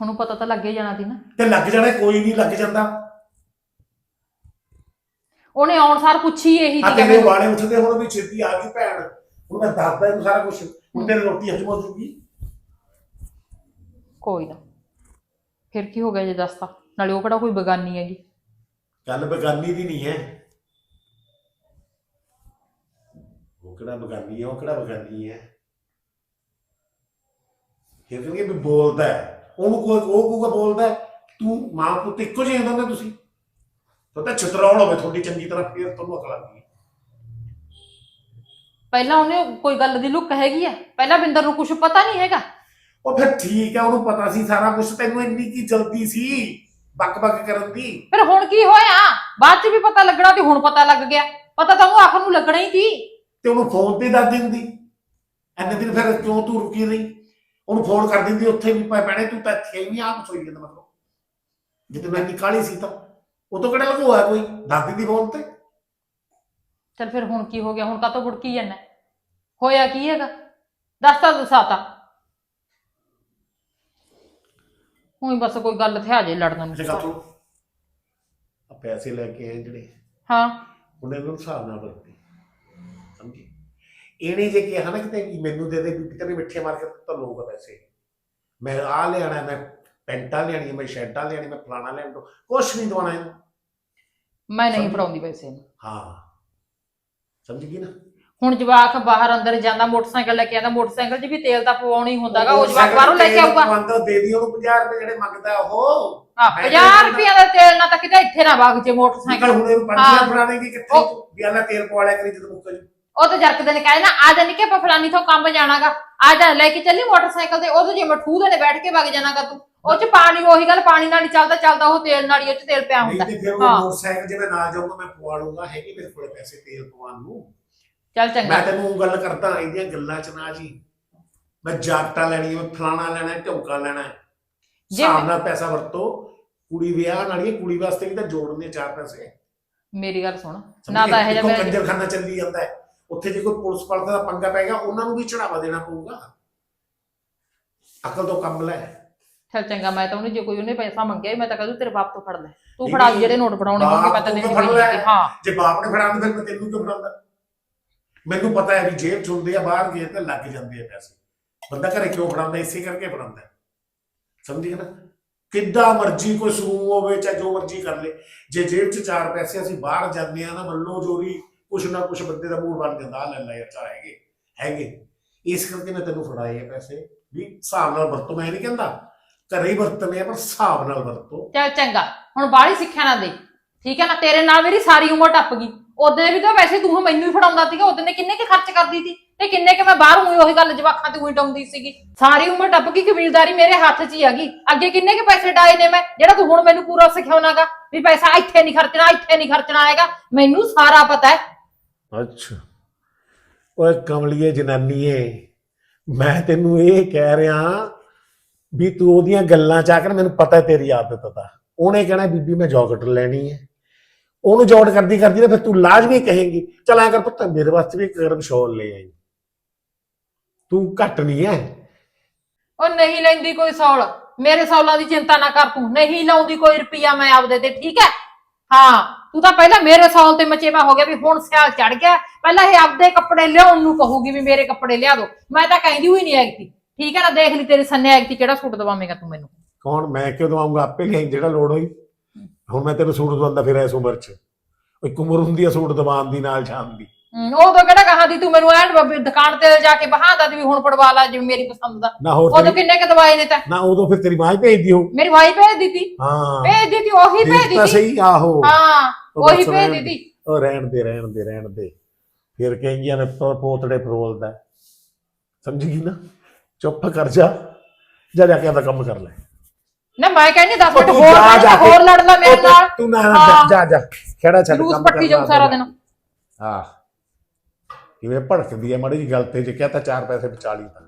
S2: ਉਹਨੂੰ ਪਤਾ ਤਾਂ ਲੱਗੇ ਜਾਣਾ ਸੀ ਨਾ।
S3: ਤੇ ਲੱਗ ਜਾਣਾ ਕੋਈ ਨਹੀਂ ਲੱਗ ਜਾਂਦਾ।
S2: ਉਹਨੇ ਆਉਣ ਸਾਰ ਪੁੱਛੀ ਇਹੀ
S3: ਆ ਤੇਰੇ ਵਾਲੇ ਉੱਠਦੇ ਹੁਣ ਵੀ ਛੇਤੀ ਆ ਗਈ ਭੈਣ। ਹੁਣ ਮੈਂ ਦੱਸਦਾ ਇਹਨੂੰ ਸਾਰਾ ਕੁਝ ਹੁਣ ਤੇਰੀ ਰੋਟੀ ਹਜਮ ਹੋ ਜੂਗੀ।
S2: ਕੋਈ ਨਾ। ਫਿਰ ਕੀ ਹੋ ਗਿਆ ਜੇ ਦੱਸਤਾ ਨਾਲੇ ਉਹ ਕਿਹੜਾ ਕੋਈ ਬਗਾਨੀ ਹੈਗੀ।
S3: ਗੱਲ ਬਗਾਨੀ ਦੀ ਨਹੀਂ ਹੈ। ਉਹ ਕਿਹੜਾ ਬਗਾਨੀ ਹੈ ਉਹ ਕਿਹੜਾ ਬਗਾਨੀ ਹੈ। ਇਹ ਕਹਿੰਗੇ ਵੀ ਬੋਲਦਾ ਹੈ। ਉਹਨੂੰ ਕੋਈ ਉਹ ਕੂਗਾ ਬੋਲਦਾ ਹੈ, ਤੂੰ ਮਾਂ ਪੁੱਤ ਇੱਕੋ ਜਿਹੇ ਹੁੰਦੇ ਨੇ ਤੁਸੀਂ। ਪਤਾ ਛਤਰੌਲ ਹੋਵੇ ਤੁਹਾਡੀ ਚੰਗੀ ਤਰ੍ਹਾਂ ਫਿਰ ਤੁਹਾਨੂੰ ਅਕਲ ਆਉਂਦੀ ਹੈ।
S2: ਪਹਿਲਾਂ ਉਹਨੇ ਕੋਈ ਗੱਲ ਦੀ ਲੁੱਕ ਹੈਗੀ ਆ ਪਹਿਲਾਂ ਬਿੰਦਰ ਨੂੰ ਕੁਝ ਪਤਾ ਨਹੀਂ ਹੈਗਾ?
S3: ਉਹ ਫਿਰ ਠੀਕ ਹੈ ਉਹਨੂੰ ਪਤਾ ਸੀ ਸਾਰਾ ਕੁਝ ਤੈਨੂੰ ਇੰਨੀ ਕੀ ਜਲਦੀ ਸੀ ਬੱਕ ਬੱਕ ਕਰਨ ਦੀ?
S2: ਫਿਰ ਹੁਣ ਕੀ ਹੋਇਆ? ਬਾਅਦ ਚ ਵੀ ਪਤਾ ਲੱਗਣਾ ਤੇ ਹੁਣ ਪਤਾ ਲੱਗ ਗਿਆ। ਪਤਾ ਤਾਂ ਉਹ ਆਖਰ ਨੂੰ ਲੱਗਣਾ ਹੀ ਸੀ
S3: ਤੇ ਉਹਨੂੰ ਫੋਨ ਤੇ ਦੱਸ ਦਿੰਦੀ। ਐਨੇ ਦਿਨ ਫਿਰ ਕਿਉਂ ਤੂੰ ਰੁਕੀ ਰਹੀ? ਉਹਨੂੰ ਫੋਨ ਕਰ ਦਿੰਦੀ ਉੱਥੇ ਵੀ ਪੈ ਪੈਣੇ ਤੂੰ ਤਾਂ ਇੱਥੇ ਨਹੀਂ ਆਪ ਸੋਈ ਜਾਂਦਾ ਮਤਲਬ। ਜਿੱਦ ਮੈਂ ਨਿਕਾਲੀ ਸੀ ਤਾਂ ਉਹ ਤੋਂ ਕਿਹੜਾ ਲਗੋਇਆ ਕੋਈ? ਦੱਸ ਦਿੰਦੀ ਫੋਨ ਤੇ।
S2: ਚਲ ਫਿਰ ਹੁਣ ਕੀ ਹੋ ਗਿਆ? ਹੁਣ ਕਾਤੋਂ ਬੁੜਕੀ ਜਾਂਦਾ ਹੋਇਆ ਕੀ ਹੈਗਾ? ਦੱਸ ਤਾਂ ਦਸਾਤਾ ਹੁਣ ਬਸ ਕੋਈ ਗੱਲ ਥਿਆ ਜੇ ਲੜਨ
S3: ਜਗਾ
S2: ਨੂੰ
S3: ਤੂੰ ਆ ਪੈਸੇ ਲੈ ਕੇ ਆਏ ਜਿਹੜੇ
S2: ਹਾਂ।
S3: ਇਹਨਾਂ ਨੂੰ ਹਿਸਾਬ ਨਾਲ ਵਰਤੇ। ਸਮਝੀ? ਇਹਨੇ ਜੇ ਕਿਹਾ ਨਾ ਕਿਤੇ ਵੀ ਮੈਨੂੰ ਦੇ ਦੇ ਵੀ ਕਿਤੇ ਮਿੱਠੇ ਮਾਰ ਕੇ ਤਾਂ ਲਊਗਾ ਪੈਸੇ। ਮੈਂ ਆ ਲਿਆਣਾ ਮੈਂ ਪੈਂਟਾਂ ਲਿਆਣੀ ਮੈਂ ਸ਼ਰਟਾਂ ਲਿਆਣੀ ਮੈਂ ਫਲਾਣਾ ਲੈਣ ਤੋਂ ਕੁਛ ਨਹੀਂ ਦਵਾਉਣਾ ਇਹਨੂੰ।
S2: ਮੈਂ ਨਹੀਂ
S3: ਸਮਝ-
S2: ਫੜਾਉਂਦੀ ਪੈਸੇ ਨੂੰ
S3: ਹਾਂ। ਸਮਝ ਗਈ ਨਾ?
S2: ਹੁਣ ਜਵਾਕ ਬਾਹਰ ਅੰਦਰ ਜਾਂਦਾ ਮੋਟਰਸਾਈਕਲ ਲੈ ਕੇ ਆਉਂਦਾ ਮੋਟਰਸਾਈਕਲ 'ਚ ਵੀ ਤੇਲ ਤਾਂ ਪਵਾਉਣਾ ਹੀ ਹੁੰਦਾਗਾ ਉਹ ਜਵਾਕ ਬਾਹਰੋਂ ਲੈ ਕੇ ਆਊਗਾ।
S3: ਮੰਨਦਾ ਦੇ ਦੀ ਉਹਨੂੰ 50 ਰੁਪਏ ਜਿਹੜੇ ਮੰਗਦਾ ਉਹ।
S2: ਹਾਂ
S3: ਮੈਂ
S2: 50
S3: ਕਹਿੰਦਾ-
S2: ਰੁਪਏ ਦਾ ਤੇਲ ਨਾ ਤਾਂ ਕਿਤੇ ਇੱਥੇ ਨਾ ਵਗ ਜੇ
S3: ਸਾਈਕਲ
S2: ਮੋਟਰਸਾਈਕਲ
S3: ਹੁਣ ਇਹਨੂੰ 5
S2: ਹਾਂ।
S3: ਫੜਾ ਦੇਗੀ ਕਿੱਥੇ? ਆਲਾ ਤੇਲ ਪਵਾ ਲਿਆ ਕਰੀ ਜਦੋਂ ਮੁੱਕ ਜੀ
S2: ਉਹ ਤਾਂ ਜਰਕਦੇ ਨੇ ਕਹੇ ਨਾ ਆ ਜਾ ਨਿੱਕੇ ਆਪਾਂ ਫਲਾਨੀ ਤੋਂ ਕੰਮ ਜਾਣਾਗਾ ਆ ਜਾ ਲੈ ਕੇ ਚੱਲੀ ਮੋਟਰਸਾਈਕਲ ਤੇ ਉਹ ਜੇ ਮਠੂ ਦੇ ਨੇ ਬੈਠ ਕੇ ਵਗ ਜਾਣਾਗਾ ਤੂੰ। ਉਹ ਚ ਪਾਣੀ ਉਹੀ ਗੱਲ ਪਾਣੀ ਨਾਲ ਹੀ ਚੱਲਦਾ ਚੱਲਦਾ ਉਹ ਤੇਲ ਨਾਲ ਹੀ ਉਹ ਚ ਤੇਲ ਪਿਆ
S3: ਨਹੀਂ
S2: ਹੁੰਦਾ ਹਾਂ।
S3: ਮੋਟਰਸਾਈਕਲ ਜੇ ਮੈਂ ਨਾ ਜਾਊਂਗਾ ਮੈਂ ਪਵਾ ਲੂੰਗਾ ਹੈਗੇ ਮੇਰੇ ਕੋਲੇ ਪੈਸੇ ਤੇਲ ਪਵਾਉਣ ਨੂੰ।
S2: ਚੱਲ ਚੰਗਾ।
S3: ਮੈਂ ਤੈਨੂੰ ਗੱਲ ਕਰਦਾ ਇਹਦੀਆਂ ਗੱਲਾਂ ਚ ਨਾ ਜੀ। ਮੈਂ ਜਾਕਟਾਂ ਲੈਣੀ ਮੈਂ ਫਲਾਣਾ ਲੈਣਾ ਢੌਕਾ ਲੈਣਾ।
S2: ਜੇ
S3: ਹਿਸਾਬ ਨਾਲ ਪੈਸਾ ਵਰਤੋ। ਕੁੜੀ ਵਿਆਹ ਹੈ ਕੁੜੀ ਵਾਸਤੇ ਵੀ ਤਾਂ ਜੋੜਨੇ ਚਾਰ ਪੈਸੇ।
S2: ਮੇਰੀ ਗੱਲ ਸੁਣ? ਨਾ ਤਾਂ ਇਹ ਜਿਹਾ
S3: ਇੱਕੋ
S2: ਮੇਰਾ
S3: ਕੰਜਰਖਾਨਾ ਚੱਲੀ ਜਾਂਦਾ ਹੈ। ਉੱਥੇ ਜੇ ਕੋਈ ਪੁਲਿਸ ਪਾਲਕ ਦਾ ਪੰਗਾ ਪਏਗਾ ਉਹਨਾਂ ਨੂੰ ਵੀ ਚੜਾਵਾ ਦੇਣਾ ਪਊਗਾ। ਅਕਲ ਤੋਂ ਕੰਮ ਲੈ।
S2: ਚੱਲ ਚੰਗਾ ਮੈਂ ਤਾਂ ਉਹਨੇ ਜੇ ਕੋਈ ਉਹਨੇ ਪੈਸਾ ਮੰਗਿਆ ਮੈਂ ਤਾਂ ਕਹਦੂ ਤੇਰੇ ਬਾਪ ਤੋਂ ਫੜ ਲੈ। ਤੂੰ ਫੜਾ। ਜਿਹੜੇ ਨੋਟ ਫੜਾਉਣੇ ਹੋਣਗੇ ਮੈਂ ਤਾਂ
S3: ਬਾਪ
S2: ਨਹੀਂ। ਹਾਂ।
S3: ਜੇ ਬਾਪ ਨੇ ਫੜਾਉਂਦਾ ਫਿਰ ਮੈਂ ਤੈਨੂੰ ਕਿਉਂ ਫੜਾਉਂਦਾ? ਮੈਨੂੰ ਪਤਾ ਹੈ ਵੀ ਜੇਬ ਚ ਹੁੰਦੇ ਆ, ਬਾਹਰ ਗਏ ਤਾਂ ਲੱਗ ਜਾਂਦੇ ਆ ਪੈਸੇ। ਬੰਦਾ ਘਰੇ ਕਿਉਂ ਫੜਾਉਂਦਾ, ਇਸੇ ਕਰਕੇ ਫੜਾਉਂਦਾ। ਸਮਝੀ ਨਾ? ਕਿੱਦਾਂ ਮਰਜ਼ੀ ਕੋਈ ਸੂਮ ਹੋਵੇ, ਚਾਹੇ ਜੋ ਮਰਜ਼ੀ ਕਰ ਲੇ। ਜੇ ਜੇਬ ਚ ਚਾਰ ਪੈਸੇ ਅਸੀਂ ਬਾਹਰ ਜਾਂਦੇ ਆ ਨਾ ਵੱਲੋਂ ਜੋਰੀ ਕੁਛ ਨਾ ਕੁਛ ਬੰਦੇ ਦਾ ਮੂਡ ਬਣ ਜਾਂਦਾ ਆ ਲੈ ਲੈ ਯਾਰ, ਚਾਹ ਹੈਗੇ ਹੈਗੇ। ਇਸ ਕਰਕੇ ਮੈਂ ਤੈਨੂੰ ਫੜਾਏ ਆ ਪੈਸੇ। ਵੀ ਹਿਸਾਬ ਨਾਲ ਵਰਤੋ, ਮੈਂ ਨਹੀਂ ਕਹਿੰਦਾ। ਘਰੇ ਹੀ ਵਰਤਨੇ ਆ, ਪਰ ਹਿਸਾਬ ਨਾਲ ਵਰਤੋ।
S2: ਚੱਲ ਚੰਗਾ, ਹੁਣ ਬਾਹਲੀ ਸਿੱਖਿਆ ਨਾ ਦੇ। ਠੀਕ ਹੈ ਨਾ, ਤੇਰੇ ਨਾਲ ਮੇਰੀ ਸਾਰੀ ਉਮਰ ਟੱਪ ਗਈ। ਉਹਦੇ ਵੀ ਤਾਂ ਵੈਸੇ ਤੂੰ ਮੈਨੂੰ ਹੀ ਫੜਾਉਂਦਾ ਸੀਗਾ, ਉਹਦੇ ਨੇ ਕਿੰਨੇ ਕੇ ਖਰਚ ਕਰਦੀ ਸੀ ਤੇ ਕਿੰਨੇ ਕੇ ਮੈਂ ਬਾਹਰ ਹੋਈ ਉਹੀ ਗੱਲ ਜਵਾਖਾਂ ਤੇ ਹੋਈ ਡਾਉਂਦੀ ਸੀਗੀ। ਸਾਰੀ ਉਮਰ ਟੱਪ ਗਈ, ਕਬੀਲਦਾਰੀ ਮੇਰੇ ਹੱਥ 'ਚ ਹੀ ਹੈਗੀ ਅੱਗੇ ਕਿੰਨੇ ਕੇ ਪੈਸੇ ਡਾਏ ਨੇ ਮੈਂ, ਜਿਹੜਾ ਤੂੰ ਹੁਣ ਮੈਨੂੰ ਪੂਰਾ ਸਿਖਾਉਣਾਗਾ ਵੀ ਪੈਸਾ ਇੱਥੇ ਨਹੀਂ ਖਰਚਣਾ, ਇੱਥੇ ਨਹੀਂ ਖਰਚਣਾ ਹੈਗਾ, ਮੈਨੂੰ ਸਾਰਾ ਪਤਾ ਹੈ।
S3: ਅੱਛਾ। ਓਏ ਕਮਲੀਏ ਜਨਾਨੀਏ, ਮੈਂ ਤੈਨੂੰ ਇਹ ਕਹਿ ਰਿਹਾ ਵੀ ਤੂੰ ਉਹਦੀਆਂ ਗੱਲਾਂ ਚ ਆ ਕੇ ਮੈਨੂੰ ਪਤਾ ਤੇਰੀ ਆਦਤ ਦਾ। ਉਹਨੇ ਕਹਿਣਾ, ਬੀਬੀ, ਮੈਂ ਜੌਕਟ ਲੈਣੀ ਹੈ। ਉਹਨੂੰ ਜੌਟ ਕਰਦੀ ਕਰਦੀ ਨਾ ਫਿਰ ਤੂੰ ਲਾਜ਼ਮੀ ਕਹੇਂਗੀ ਚਲ ਐਂ ਕਰ ਪੁੱਤ ਮੇਰੇ ਵਾਸਤੇ ਵੀ ਇੱਕ ਗਰਮ ਸ਼ਾਲ ਲੈ ਆਈ। ਤੂੰ ਘੱਟ ਨਹੀਂ ਹੈ
S2: ਉਹ ਨਹੀਂ ਲੈਂਦੀ ਕੋਈ ਸੌਲ ਮੇਰੇ ਸੌਲਾਂ ਦੀ ਚਿੰਤਾ ਨਾ ਕਰ ਤੂੰ ਨਹੀਂ ਲਾਉਂਦੀ ਕੋਈ ਰੁਪਿਆ ਮੈਂ ਆਪਦੇ ਤੇ ਠੀਕ ਹੈ ਹਾਂ ਤੂੰ ਤਾਂ ਪਹਿਲਾਂ ਮੇਰੇ ਸੌਲ ਤੇ ਮਚੇਵਾ ਹੋ ਗਿਆ ਵੀ ਹੁਣ ਸਿਆਲ ਚੜ ਗਿਆ ਪਹਿਲਾਂ ਇਹ ਆਪਦੇ ਕੱਪੜੇ ਲਿਆਉਣ ਨੂੰ ਕਹੂਗੀ ਵੀ ਮੇਰੇ ਕੱਪੜੇ ਲਿਆ ਦੋ ਮੈਂ ਤਾਂ ਕਹਿੰਦੀ ਹੋਈ ਨਹੀਂ ਐਗਤੀ ਠੀਕ ਹੈ ਨਾ ਦੇਖ ਲਈ ਤੇਰੇ ਸੰਨੇ ਐਗਤੀ ਕਿਹੜਾ ਸੂਟ ਦਵਾਵੇਂਗਾ ਤੂੰ ਮੈਨੂੰ।
S3: ਕੌਣ ਮੈਂ ਕਿਉਂ ਦਵਾਉਂਗਾ? ਆਪੇ ਲਿਆਈ ਜਿਹੜਾ ਲੋੜ ਹੋਈ। ਹੁਣ ਮੈਂ ਤੈਨੂੰ ਸੂਟ ਦਵਾਉਂਦਾ ਫਿਰ ਇਸ ਉਮਰ 'ਚ। ਇੱਕ ਉਮਰ ਹੁੰਦੀ ਆ ਸੂਟ ਦਵਾਉਣ ਦੀ ਨਾਲ ਸ਼ਾਮ ਦੀ।
S2: ਹਮ, ਉਦੋਂ ਕਿਹੜਾ ਕਹਾ ਦੀ ਤੂੰ ਮੈਨੂੰ ਐਨ ਬ- ਦੁਕਾਨ ਤੇ ਜਾ ਕੇ ਬਹਾਦਾ ਵੀ ਹੁਣ ਪੜਵਾ ਲਾ ਜਿਵੇਂ ਮੇਰੀ ਪਸੰਦ ਦਾ
S3: ਨਾ ਹੋਰ
S2: ਉਦੋਂ
S3: ਤੇਰੀ
S2: ਕਿੰਨੇ ਕ ਦਵਾਏ ਨੇ ਤਾਂ?
S3: ਨਾ ਉਦੋਂ ਫਿਰ ਤੇਰੀ ਮਾਂ ਹੀ ਭੇਜਦੀ ਹੋ
S2: ਮੇਰੀ ਭਾਈ ਭੇਜ ਦਿੱਤੀ
S3: ਹਾਂ।
S2: ਭੇਜ ਦਿੱਤੀ ਉਹੀ ਭੇਜ
S3: ਠੀਕ ਤਾਂ
S2: ਦਿੱਤੀ
S3: ਸਹੀ ਆਹੋ।
S2: ਹਾਂ
S3: ਉਹ
S2: ਉਹੀ
S3: ਬਸ
S2: ਭੇਜ
S3: ਰਹਿਣ
S2: ਦਿੱਤੀ
S3: ਦੇ। ਉਹ ਰਹਿਣ ਦੇ ਰਹਿਣ ਦੇ ਰਹਿਣ ਦੇ। ਫਿਰ ਕਹਿੰਗੀਆਂ ਨੇ ਪੋ- ਪੋਤੜੇ ਫਰੋਲਦਾ। ਸਮਝ ਗਈ ਨਾ? ਚੁੱਪ ਕਰ ਜਾ। ਜਾ ਜਾ ਕੇ ਆਪਦਾ ਕੰਮ ਕਰ ਲੈ।
S2: ਨਾ ਮੈਂ ਕਹਿੰਦੀ 10
S3: ਉਹ
S2: ਮਿੰਟ ਹੋਰ ਲੜ
S3: ਕੇ।
S2: ਹੋਰ ਲੜ ਲੈ ਮੇਰੇ ਨਾਲ
S3: ਤੂੰ ਨਾ
S2: ਹਾਂ।
S3: ਜਾ ਜਾ ਖੇੜਾ ਛੱਡ
S2: ਜਲੂਸ ਪੱਟੀ ਜਾਊ ਸਾਰਾ। ਦਿਨ
S3: ਹਾਂ ਕਿਵੇਂ ਭੜਕਦੀ ਹੈ ਮਾੜੀ ਜੀ ਗੱਲ ਤੇ ਜੇ ਕਿਹਾ ਤਾਂ ਚਾਰ ਪੈਸੇ ਬਚਾ ਲਈ ਤਾਂ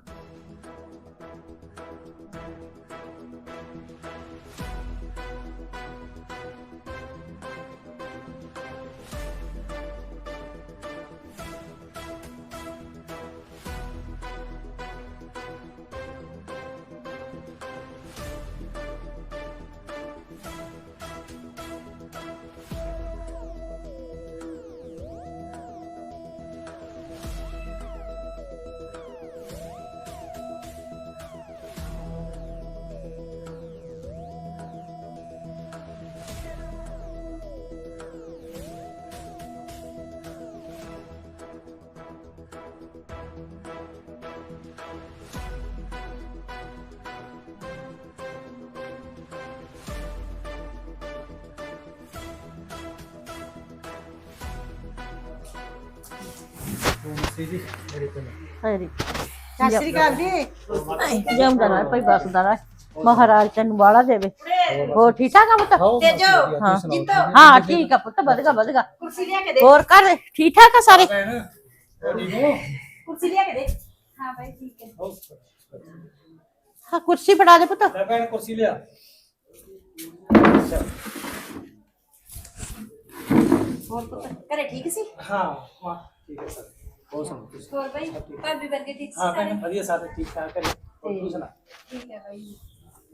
S5: ਹਰੀ ਸਤਿ ਸ੍ਰੀ ਅਕਾਲ ਜੀ। ਜਿਉਂਦਾ ਰਹਿ ਭਾਈ ਬਸਦਾ ਰਹਿ ਮਹਾਰਾਜ ਤੈਨੂੰ ਬਾਲਾ ਦੇਵੇ। ਹੋਰ ਠੀਕ ਠਾਕ ਆ ਪੁੱਤ?
S4: ਤੇਜੋ
S5: ਹਾਂ
S4: ਜਿੱਤੋ।
S5: ਹਾਂ ਠੀਕ ਆ ਪੁੱਤ ਵਧਗਾ ਵਧਗਾ
S4: ਕੁਰਸੀ ਲਿਆ ਕੇ ਦੇ।
S5: ਹੋਰ ਘਰ ਠੀਕ ਠਾਕ ਆ ਸਾਰੇ?
S4: ਕੁਰਸੀ ਲਿਆ ਕੇ ਦੇ। ਹਾਂ ਭਾਈ ਠੀਕ ਹੈ।
S5: ਹਾਂ ਕੁਰਸੀ ਫੜਾ ਦੇ ਪੁੱਤ।
S6: ਲੈ ਭੈਣ ਕੁਰਸੀ ਲਿਆ।
S4: ਹੋਰ ਪੁੱਤ ਘਰੇ ਠੀਕ ਸੀ?
S6: ਹਾਂ ਹਾਂ ਠੀਕ ਹੈ ਸਰ। ਬਹੁਤ ਸੁਣੋ ਤੁਸੀਂ।
S4: ਹੋਰ ਭਾਈ ਭਾਬੀ ਵਰਗੇ ਠੀਕ
S6: ਹਾਂ ਭੈਣ ਵਧੀਆ ਸਾਰੇ ਠੀਕ ਠਾਕ ਕਰੇ ਹੋਰ ਤੂੰ ਸੁਣਾ?
S4: ਠੀਕ ਹੈ ਭਾਈ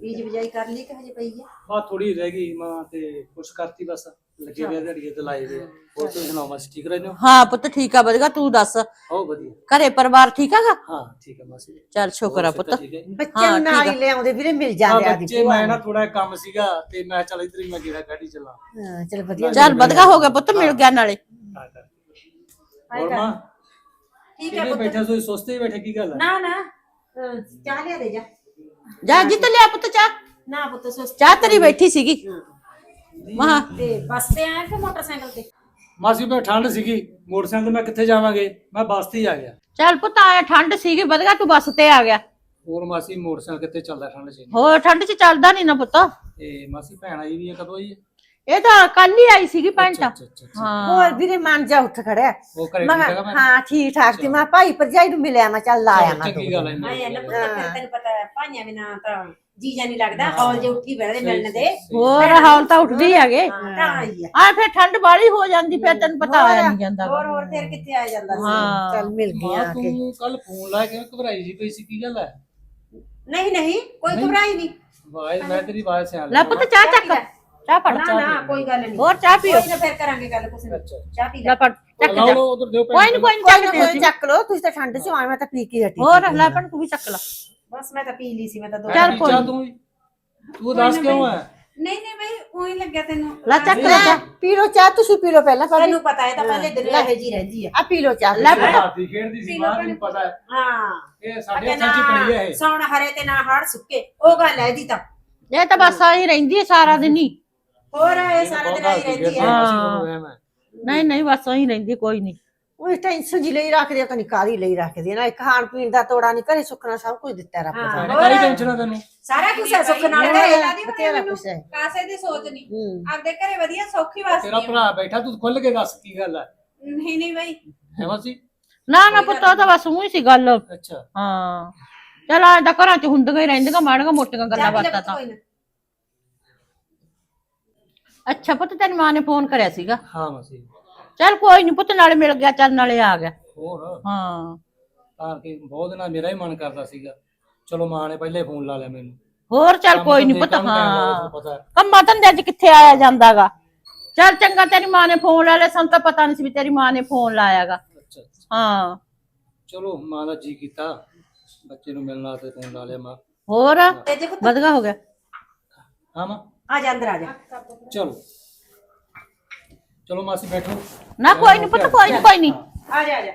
S4: ਬੀਜ ਬਜਾਈ ਕਰ ਲਈ ਕਿ ਹਜੇ ਪਈ ਹੈ?
S6: ਬਾ ਥੋੜੀ ਰਹਿ ਗਈ ਮਾਂ ਤੇ ਕੁਛ ਕਰਤੀ ਬਸ। ਲੱਗੇ ਵੇ ਦਿਹਾੜੀਏ ਤੇ ਲਾਏ ਵੇ ਹੋਰ ਤੁਸੀਂ ਸੁਣਾਓ ਬਸ ਠੀਕ ਰਹਿੰਦੇ ਹੋ?
S5: ਹਾਂ ਪੁੱਤ ਠੀਕ ਆ ਵਧਗਾ ਤੂੰ ਦੱਸ?
S6: ਹੋ ਵਧੀਆ।
S5: ਘਰੇ ਪਰਿਵਾਰ ਠੀਕ ਆਗਾ
S6: ਹਾਂ ਠੀਕ ਹੈ ਮਾਸੀ।
S5: ਚੱਲ ਸ਼ੁਕਰ ਆ
S6: ਹੋਰ
S5: ਪੁੱਤ।
S6: ਠੀਕ ਹੈ
S5: ਬੱਚਿਆਂ ਨੂੰ ਨਾਲ ਹੀ
S7: ਲਿਆਉਂਦੇ ਵੀਰੇ ਮਿਲ
S6: ਹਾਂ
S7: ਜਾਂਦੇ ਆਦੀ
S6: ਬੱਚੇ ਮੈਂ ਨਾ ਥੋੜਾ ਕੰਮ ਸੀਗਾ ਤੇ ਮੈਂ ਚੱਲ ਇਧਰ ਹੀ ਮੈਂ ਗੇੜਾ ਗੱਡੀ ਚਲਾ।
S7: ਹਾਂ ਚਲ ਵਧੀਆ।
S5: ਚੱਲ ਵਧਗਾ ਹੋ ਗਿਆ ਪੁੱਤ ਮਿਲ ਗਿਆ ਨਾਲੇ।
S6: ਤਾਂ ਕਰਕੇ ਹੋਰ ਮਾਂ?
S4: ਠੀਕ ਹੈ
S6: ਕਿਵੇਂ
S4: ਪੁੱਤ।
S6: ਬੈਠਾ ਸੋਈ ਸੁਸਤੇ ਹੀ ਬੈਠੇ ਕੀ ਗੱਲ ਹੈ
S4: ਨਾ ਨਾ ਅਹ, ਚਾਹ ਲਿਆ ਦੇ ਜਾ।
S5: ਜਾ ਜਿੱਤ ਲਿਆ ਪੁੱਤ ਚਾਹ।
S4: ਨਾ ਪੁੱਤ ਸੁਸਤ
S5: ਚਾਹ ਤੇਰੀ ਬੈਠੀ ਸੀਗੀ। ਮਹਾ।
S4: ਤੇ ਬੱਸ ਤੇ ਆਇਆ ਕਿ ਮੋਟਰਸਾਈਕਲ ਤੇ?
S6: ਮਾਸੀ ਮੈਂ ਠੰਡ ਸੀਗੀ ਮੋਟਰਸਾਈਕਲ ਤੇ ਮੈਂ ਕਿੱਥੇ ਜਾਵਾਂਗੇ? ਮੈਂ ਬੱਸ ਤੇ ਹੀ ਆ ਗਿਆ।
S5: ਚੱਲ ਪੁੱਤ ਆਇਆ ਠੰਡ ਸੀਗੀ ਵਧਗਾ ਤੂੰ ਬੱਸ ਤੇ ਆ ਗਿਆ।
S6: ਹੋਰ ਮਾਸੀ ਮੋਟਰਸਾਈਕਲ ਕਿੱਥੇ ਚੱਲਦਾ ਠੰਡ 'ਚ
S5: ਹੋਰ ਠੰਡ 'ਚ ਚੱਲਦਾ ਨਹੀਂ ਨਾ ਪੁੱਤ।
S6: ਤੇ ਮਾਸੀ ਭੈਣ ਆਈ ਵੀ ਹੈ ਕਦੋਂ ਆਈ ਹੈ
S5: ਇਹ ਤਾਂ ਕੱਲ ਹੀ ਆਈ ਸੀਗੀ ਪੈਂਟ।
S6: ਅੱਛਾ।
S5: ਹਾਂ।
S7: ਹੋਰ ਵੀਰੇ ਮਨ ਜਾ ਉੱਠ ਖੜਿਆ
S6: ਉਹ ਘਰੇ
S7: ਮੈਂ
S6: ਠੀਕ
S7: ਕਿਹਾ,
S6: ਹੈਗਾ ਮੈਂ
S7: ਹਾਂ ਠੀਕ ਠਾਕ ਸੀ ਮੈਂ ਭਾਈ ਭਰਜਾਈ ਨੂੰ ਮਿਲਿਆ ਮੈਂ ਚੱਲ ਲਾਇਆ ਮੈਂ
S6: ਚੰਗੀ ਗੱਲ ਹੈ
S4: ਮੈਂ ਫਿਰ ਤੈਨੂੰ ਪਤਾ ਹੈ ਭਾਈਆਂ ਬਿਨਾ ਤਾਂ ਜੀਜਾ ਨਹੀਂ ਲੱਗਦਾ ਹੌਲ ਜੇ ਉੱਠੀ ਬਹਿਦੇ ਮਿਲਣ ਦੇ।
S5: ਹੋਰ ਹਾਲ ਤਾਂ ਉੱਠਦੀ ਹੈਗੇ
S4: ਹਾਂ, ਤਾਂ ਆਈ ਆ।
S5: ਆ ਫਿਰ ਠੰਡ ਬਾਲੀ ਹੋ ਜਾਂਦੀ ਫਿਰ ਤੈਨੂੰ ਪਤਾ ਆਇਆ ਨਹੀਂ ਜਾਂਦਾ।
S4: ਹੋਰ ਹੋਰ ਫਿਰ ਕਿੱਥੇ ਆ ਜਾਂਦਾ ਸੀ?
S5: ਹਾਂ।
S7: ਚੱਲ ਮਿਲ
S6: ਮਾਂ
S7: ਗਿਆ ਕਿ।
S6: ਤੂੰ ਕੱਲ ਫੋਨ ਲਾ ਕੇ ਘਬਰਾਈ ਜੀ ਪਈ ਸੀ ਕੀ ਗੱਲ ਹੈ?
S4: ਨਹੀਂ ਨਹੀਂ ਕੋਈ ਘਬਰਾਈ ਨਹੀਂ।
S6: ਆਵਾਜ਼ ਮੈਂ ਤੇਰੀ ਆਵਾਜ਼ ਸਿਆਣ
S5: ਲੈ ਪੁੱਤ ਚਾਹ ਚੱਕ। ਚਾਹ ਫੜ
S4: ਨਾ ਨਾ ਕੋਈ ਗੱਲ ਨਹੀਂ।
S5: ਹੋਰ ਚਾਹ ਪੀਓ।
S4: ਕੋਈ ਨਾ ਫਿਰ ਕਰਾਂਗੇ ਗੱਲ ਕੁਛ।
S6: ਅੱਛਾ
S4: ਚਾਹ ਪੀ ਲੈ
S5: ਲੈ। ਫੜ ਚੱਕ
S6: ਲਾਓ
S5: ਜਾ।
S6: ਲਓ ਉਧਰ ਦਿਓ
S5: ਕੋਈ ਨੀ,
S7: ਕੋਈ
S5: ਚੱਕ
S7: ਨਾ
S5: ਦੇ
S7: ਕੋਈ ਚੱਕ ਲੋ ਤੁਸੀਂ ਤਾਂ ਠੰਡ ਚ ਆਏ ਮੈਂ ਤਾਂ ਪੀ ਕੇ ਹਟੀ।
S5: ਹੋਰ ਲੈ ਪਣ ਤੂੰ ਵੀ ਚੱਕ ਲੈ।
S4: ਬਸ ਮੈਂ ਤਾਂ ਪੀ ਲਈ ਸੀ ਮੈਂ ਤਾਂ ਦੋ
S5: ਚੱਲ ਕੋਈ।
S6: ਤੂੰ ਵੀ। ਤੂੰ ਦੱਸ ਕਿਉਂ ਹੈ?
S4: ਨਹੀਂ ਨਹੀਂ ਬਈ ਉਹੀ ਲੱਗਿਆ ਤੈਨੂੰ।
S5: ਲੈ ਚੱਕ ਲੈ
S7: ਪੀ ਲੋ ਚਾਹ ਤੁਸੀਂ ਪੀ ਲੋ ਪਹਿਲਾਂ ਭਾਬੀ
S4: ਤੈਨੂੰ ਪਤਾ ਹੈ ਤਾਂ ਪਹਿਲੇ ਦਿਨ ਇਹੋ ਜੀ ਰਹਿੰਦੀ ਆ।
S7: ਆ ਪੀ ਲੋ ਚਾਹ।
S5: ਲੈ
S6: ਇਹ ਰਾਤ ਦੀ ਖੇਡਦੀ ਸੀ ਮਾਂ ਤੈਨੂੰ ਪਤਾ ਹੈ।
S4: ਹਾਂ।
S6: ਇਹ ਸਾਡੇ ਹੱਥਾਂ 'ਚ ਪੜੀ ਹੈ ਇਹ।
S4: ਸੌਣ ਹਰੇ ਤੇ ਨਾ ਹੜ ਸੁੱਕੇ ਉਹ ਗੱਲ ਹੈ ਇਹਦੀ ਤਾਂ।
S5: ਇਹ ਤਾਂ ਬਸ ਆਹੀ ਰਹਿੰਦੀ ਹੈ ਸਾਰਾ ਦਿਨ ਹੀ।
S4: ਹੋਰ ਇਹ ਸਾਰਾ ਦਿਨ ਆਈ ਰਹਿੰਦੀ ਹੈ।
S5: ਨਹੀਂ ਨਹੀਂ ਬਸ ਆਹੀ ਰਹਿੰਦੀ ਕੋਈ ਨਹੀਂ।
S7: ਉਹ ਟੈਨਸ਼ਨ ਜੀ ਲਈ ਰੱਖਦੇ ਤਾਂ ਨਿਕਾਲੀ ਲਈ ਰੱਖਦੇ ਨਾ। ਇੱਕ ਖਾਣ ਪੀਣ ਦਾ ਤੋੜਾ ਨਹੀਂ ਘਰੇ ਸੁੱਕਣਾ ਸਭ ਕੁਝ ਦਿੱਤਾ ਰੱਬ
S4: ਹਾਂ।
S7: ਨੇ।
S6: ਕਾਹਦੀ ਟੈਨਸ਼ਨ ਆ ਤੈਨੂੰ।
S4: ਸਾਰਾ ਕੁਝ ਹੈ ਸੁੱਖ ਨਾਲ
S7: ਬਥੇਰਾ ਕੁਛ ਹੈ।
S8: ਕਾਸੇ ਦੀ ਸੋਚ ਨਹੀਂ
S7: ਹੂੰ।
S8: ਆਪਦੇ ਘਰੇ ਵਧੀਆ ਸੌਖੀ
S6: ਤੇਰਾ
S8: ਵਾਸਤੇ
S6: ਭਰਾ ਬੈਠਾ ਤੂੰ ਖੁੱਲ ਕੇ ਦੱਸ ਕੀ ਗੱਲ ਹੈ
S8: ਨਹੀਂ ਨਹੀਂ ਬਾਈ।
S6: ਹੈ ਮਾਸੀ?
S5: ਨਾ ਨਾ ਪੁੱਤ ਉਹ ਤਾਂ ਬਸ ਉਹੀ ਸੀ ਗੱਲ।
S6: ਅੱਛਾ।
S5: ਹਾਂ। ਚਲ ਆ ਤਾਂ ਘਰਾਂ ਚ ਹੁੰਦੀਆਂ ਹੀ ਰਹਿੰਦੀਆਂ ਮਾੜੀਆਂ ਮੋਟੀਆਂ ਗੱਲਾਂ ਬਾਤਾਂ ਤਾਂ।
S4: ਕੋਈ ਨਾ।
S5: ਅੱਛਾ ਪੁੱਤ ਤੇਰੀ ਮਾਂ ਨੇ ਫੋਨ ਕਰਿਆ ਸੀਗਾ?
S6: ਹਾਂ ਮਾਸੀ।
S5: ਚੱਲ ਕੋਈ ਨਹੀਂ ਪੁੱਤ ਨਾਲੇ ਮਿਲ ਗਿਆ ਚੱਲ ਨਾਲੇ ਆ ਗਿਆ।
S6: ਹੋਰ?
S5: ਹਾਂ।
S6: ਤਾਂ ਕਿ ਬਹੁਤ ਦਿਨਾਂ ਮੇਰਾ ਹੀ ਮਨ ਕਰਦਾ ਸੀਗਾ। ਚਲੋ ਮਾਂ ਨੇ ਪਹਿਲੇ ਫੋਨ ਲਾ ਲਿਆ ਮੈਨੂੰ।
S5: ਹੋਰ ਚੱਲ ਕੋਈ ਨਹੀਂ ਪੁੱਤ ਹਾਂ।
S6: ਪਤਾ।
S5: ਕੰਮਾਂ ਧੰਦੇ 'ਚ ਕਿੱਥੇ ਆਇਆ ਜਾਂਦਾਗਾ? ਚੱਲ ਚੰਗਾ ਤੇਰੀ ਮਾਂ ਨੇ ਫੋਨ ਲਾ ਲਿਆ ਸਾਨੂੰ ਤਾਂ ਪਤਾ ਨਹੀਂ ਸੀ ਵੀ ਤੇਰੀ ਮਾਂ ਨੇ ਫੋਨ ਲਾਇਆਗਾ।
S6: ਅੱਛਾ ਅੱਛਾ।
S5: ਹਾਂ।
S6: ਚਲੋ ਮਾਂ ਦਾ ਜੀ ਕੀਤਾ। ਬੱਚੇ ਨੂੰ ਮਿਲਣਾ ਤੇ ਫੋਨ ਲਾ ਲਿਆ ਮਾਂ।
S5: ਹੋਰ? ਵਧਗਾ ਹੋ ਗਿਆ।
S6: ਹਾਂ ਮਾਂ।
S7: ਆ ਜਾ ਅੰਦਰ ਆ ਜਾ।
S6: ਚਲੋ। ਚਲੋ ਮਾਸੀ ਬੈਠੋ।
S5: ਨਾ ਕੋਈ ਨਹੀਂ ਪੁੱਤ ਕੋਈ ਨਹੀਂ ਕੋਈ ਨਹੀਂ
S7: ਆ ਜਾ ਆ ਜਾ।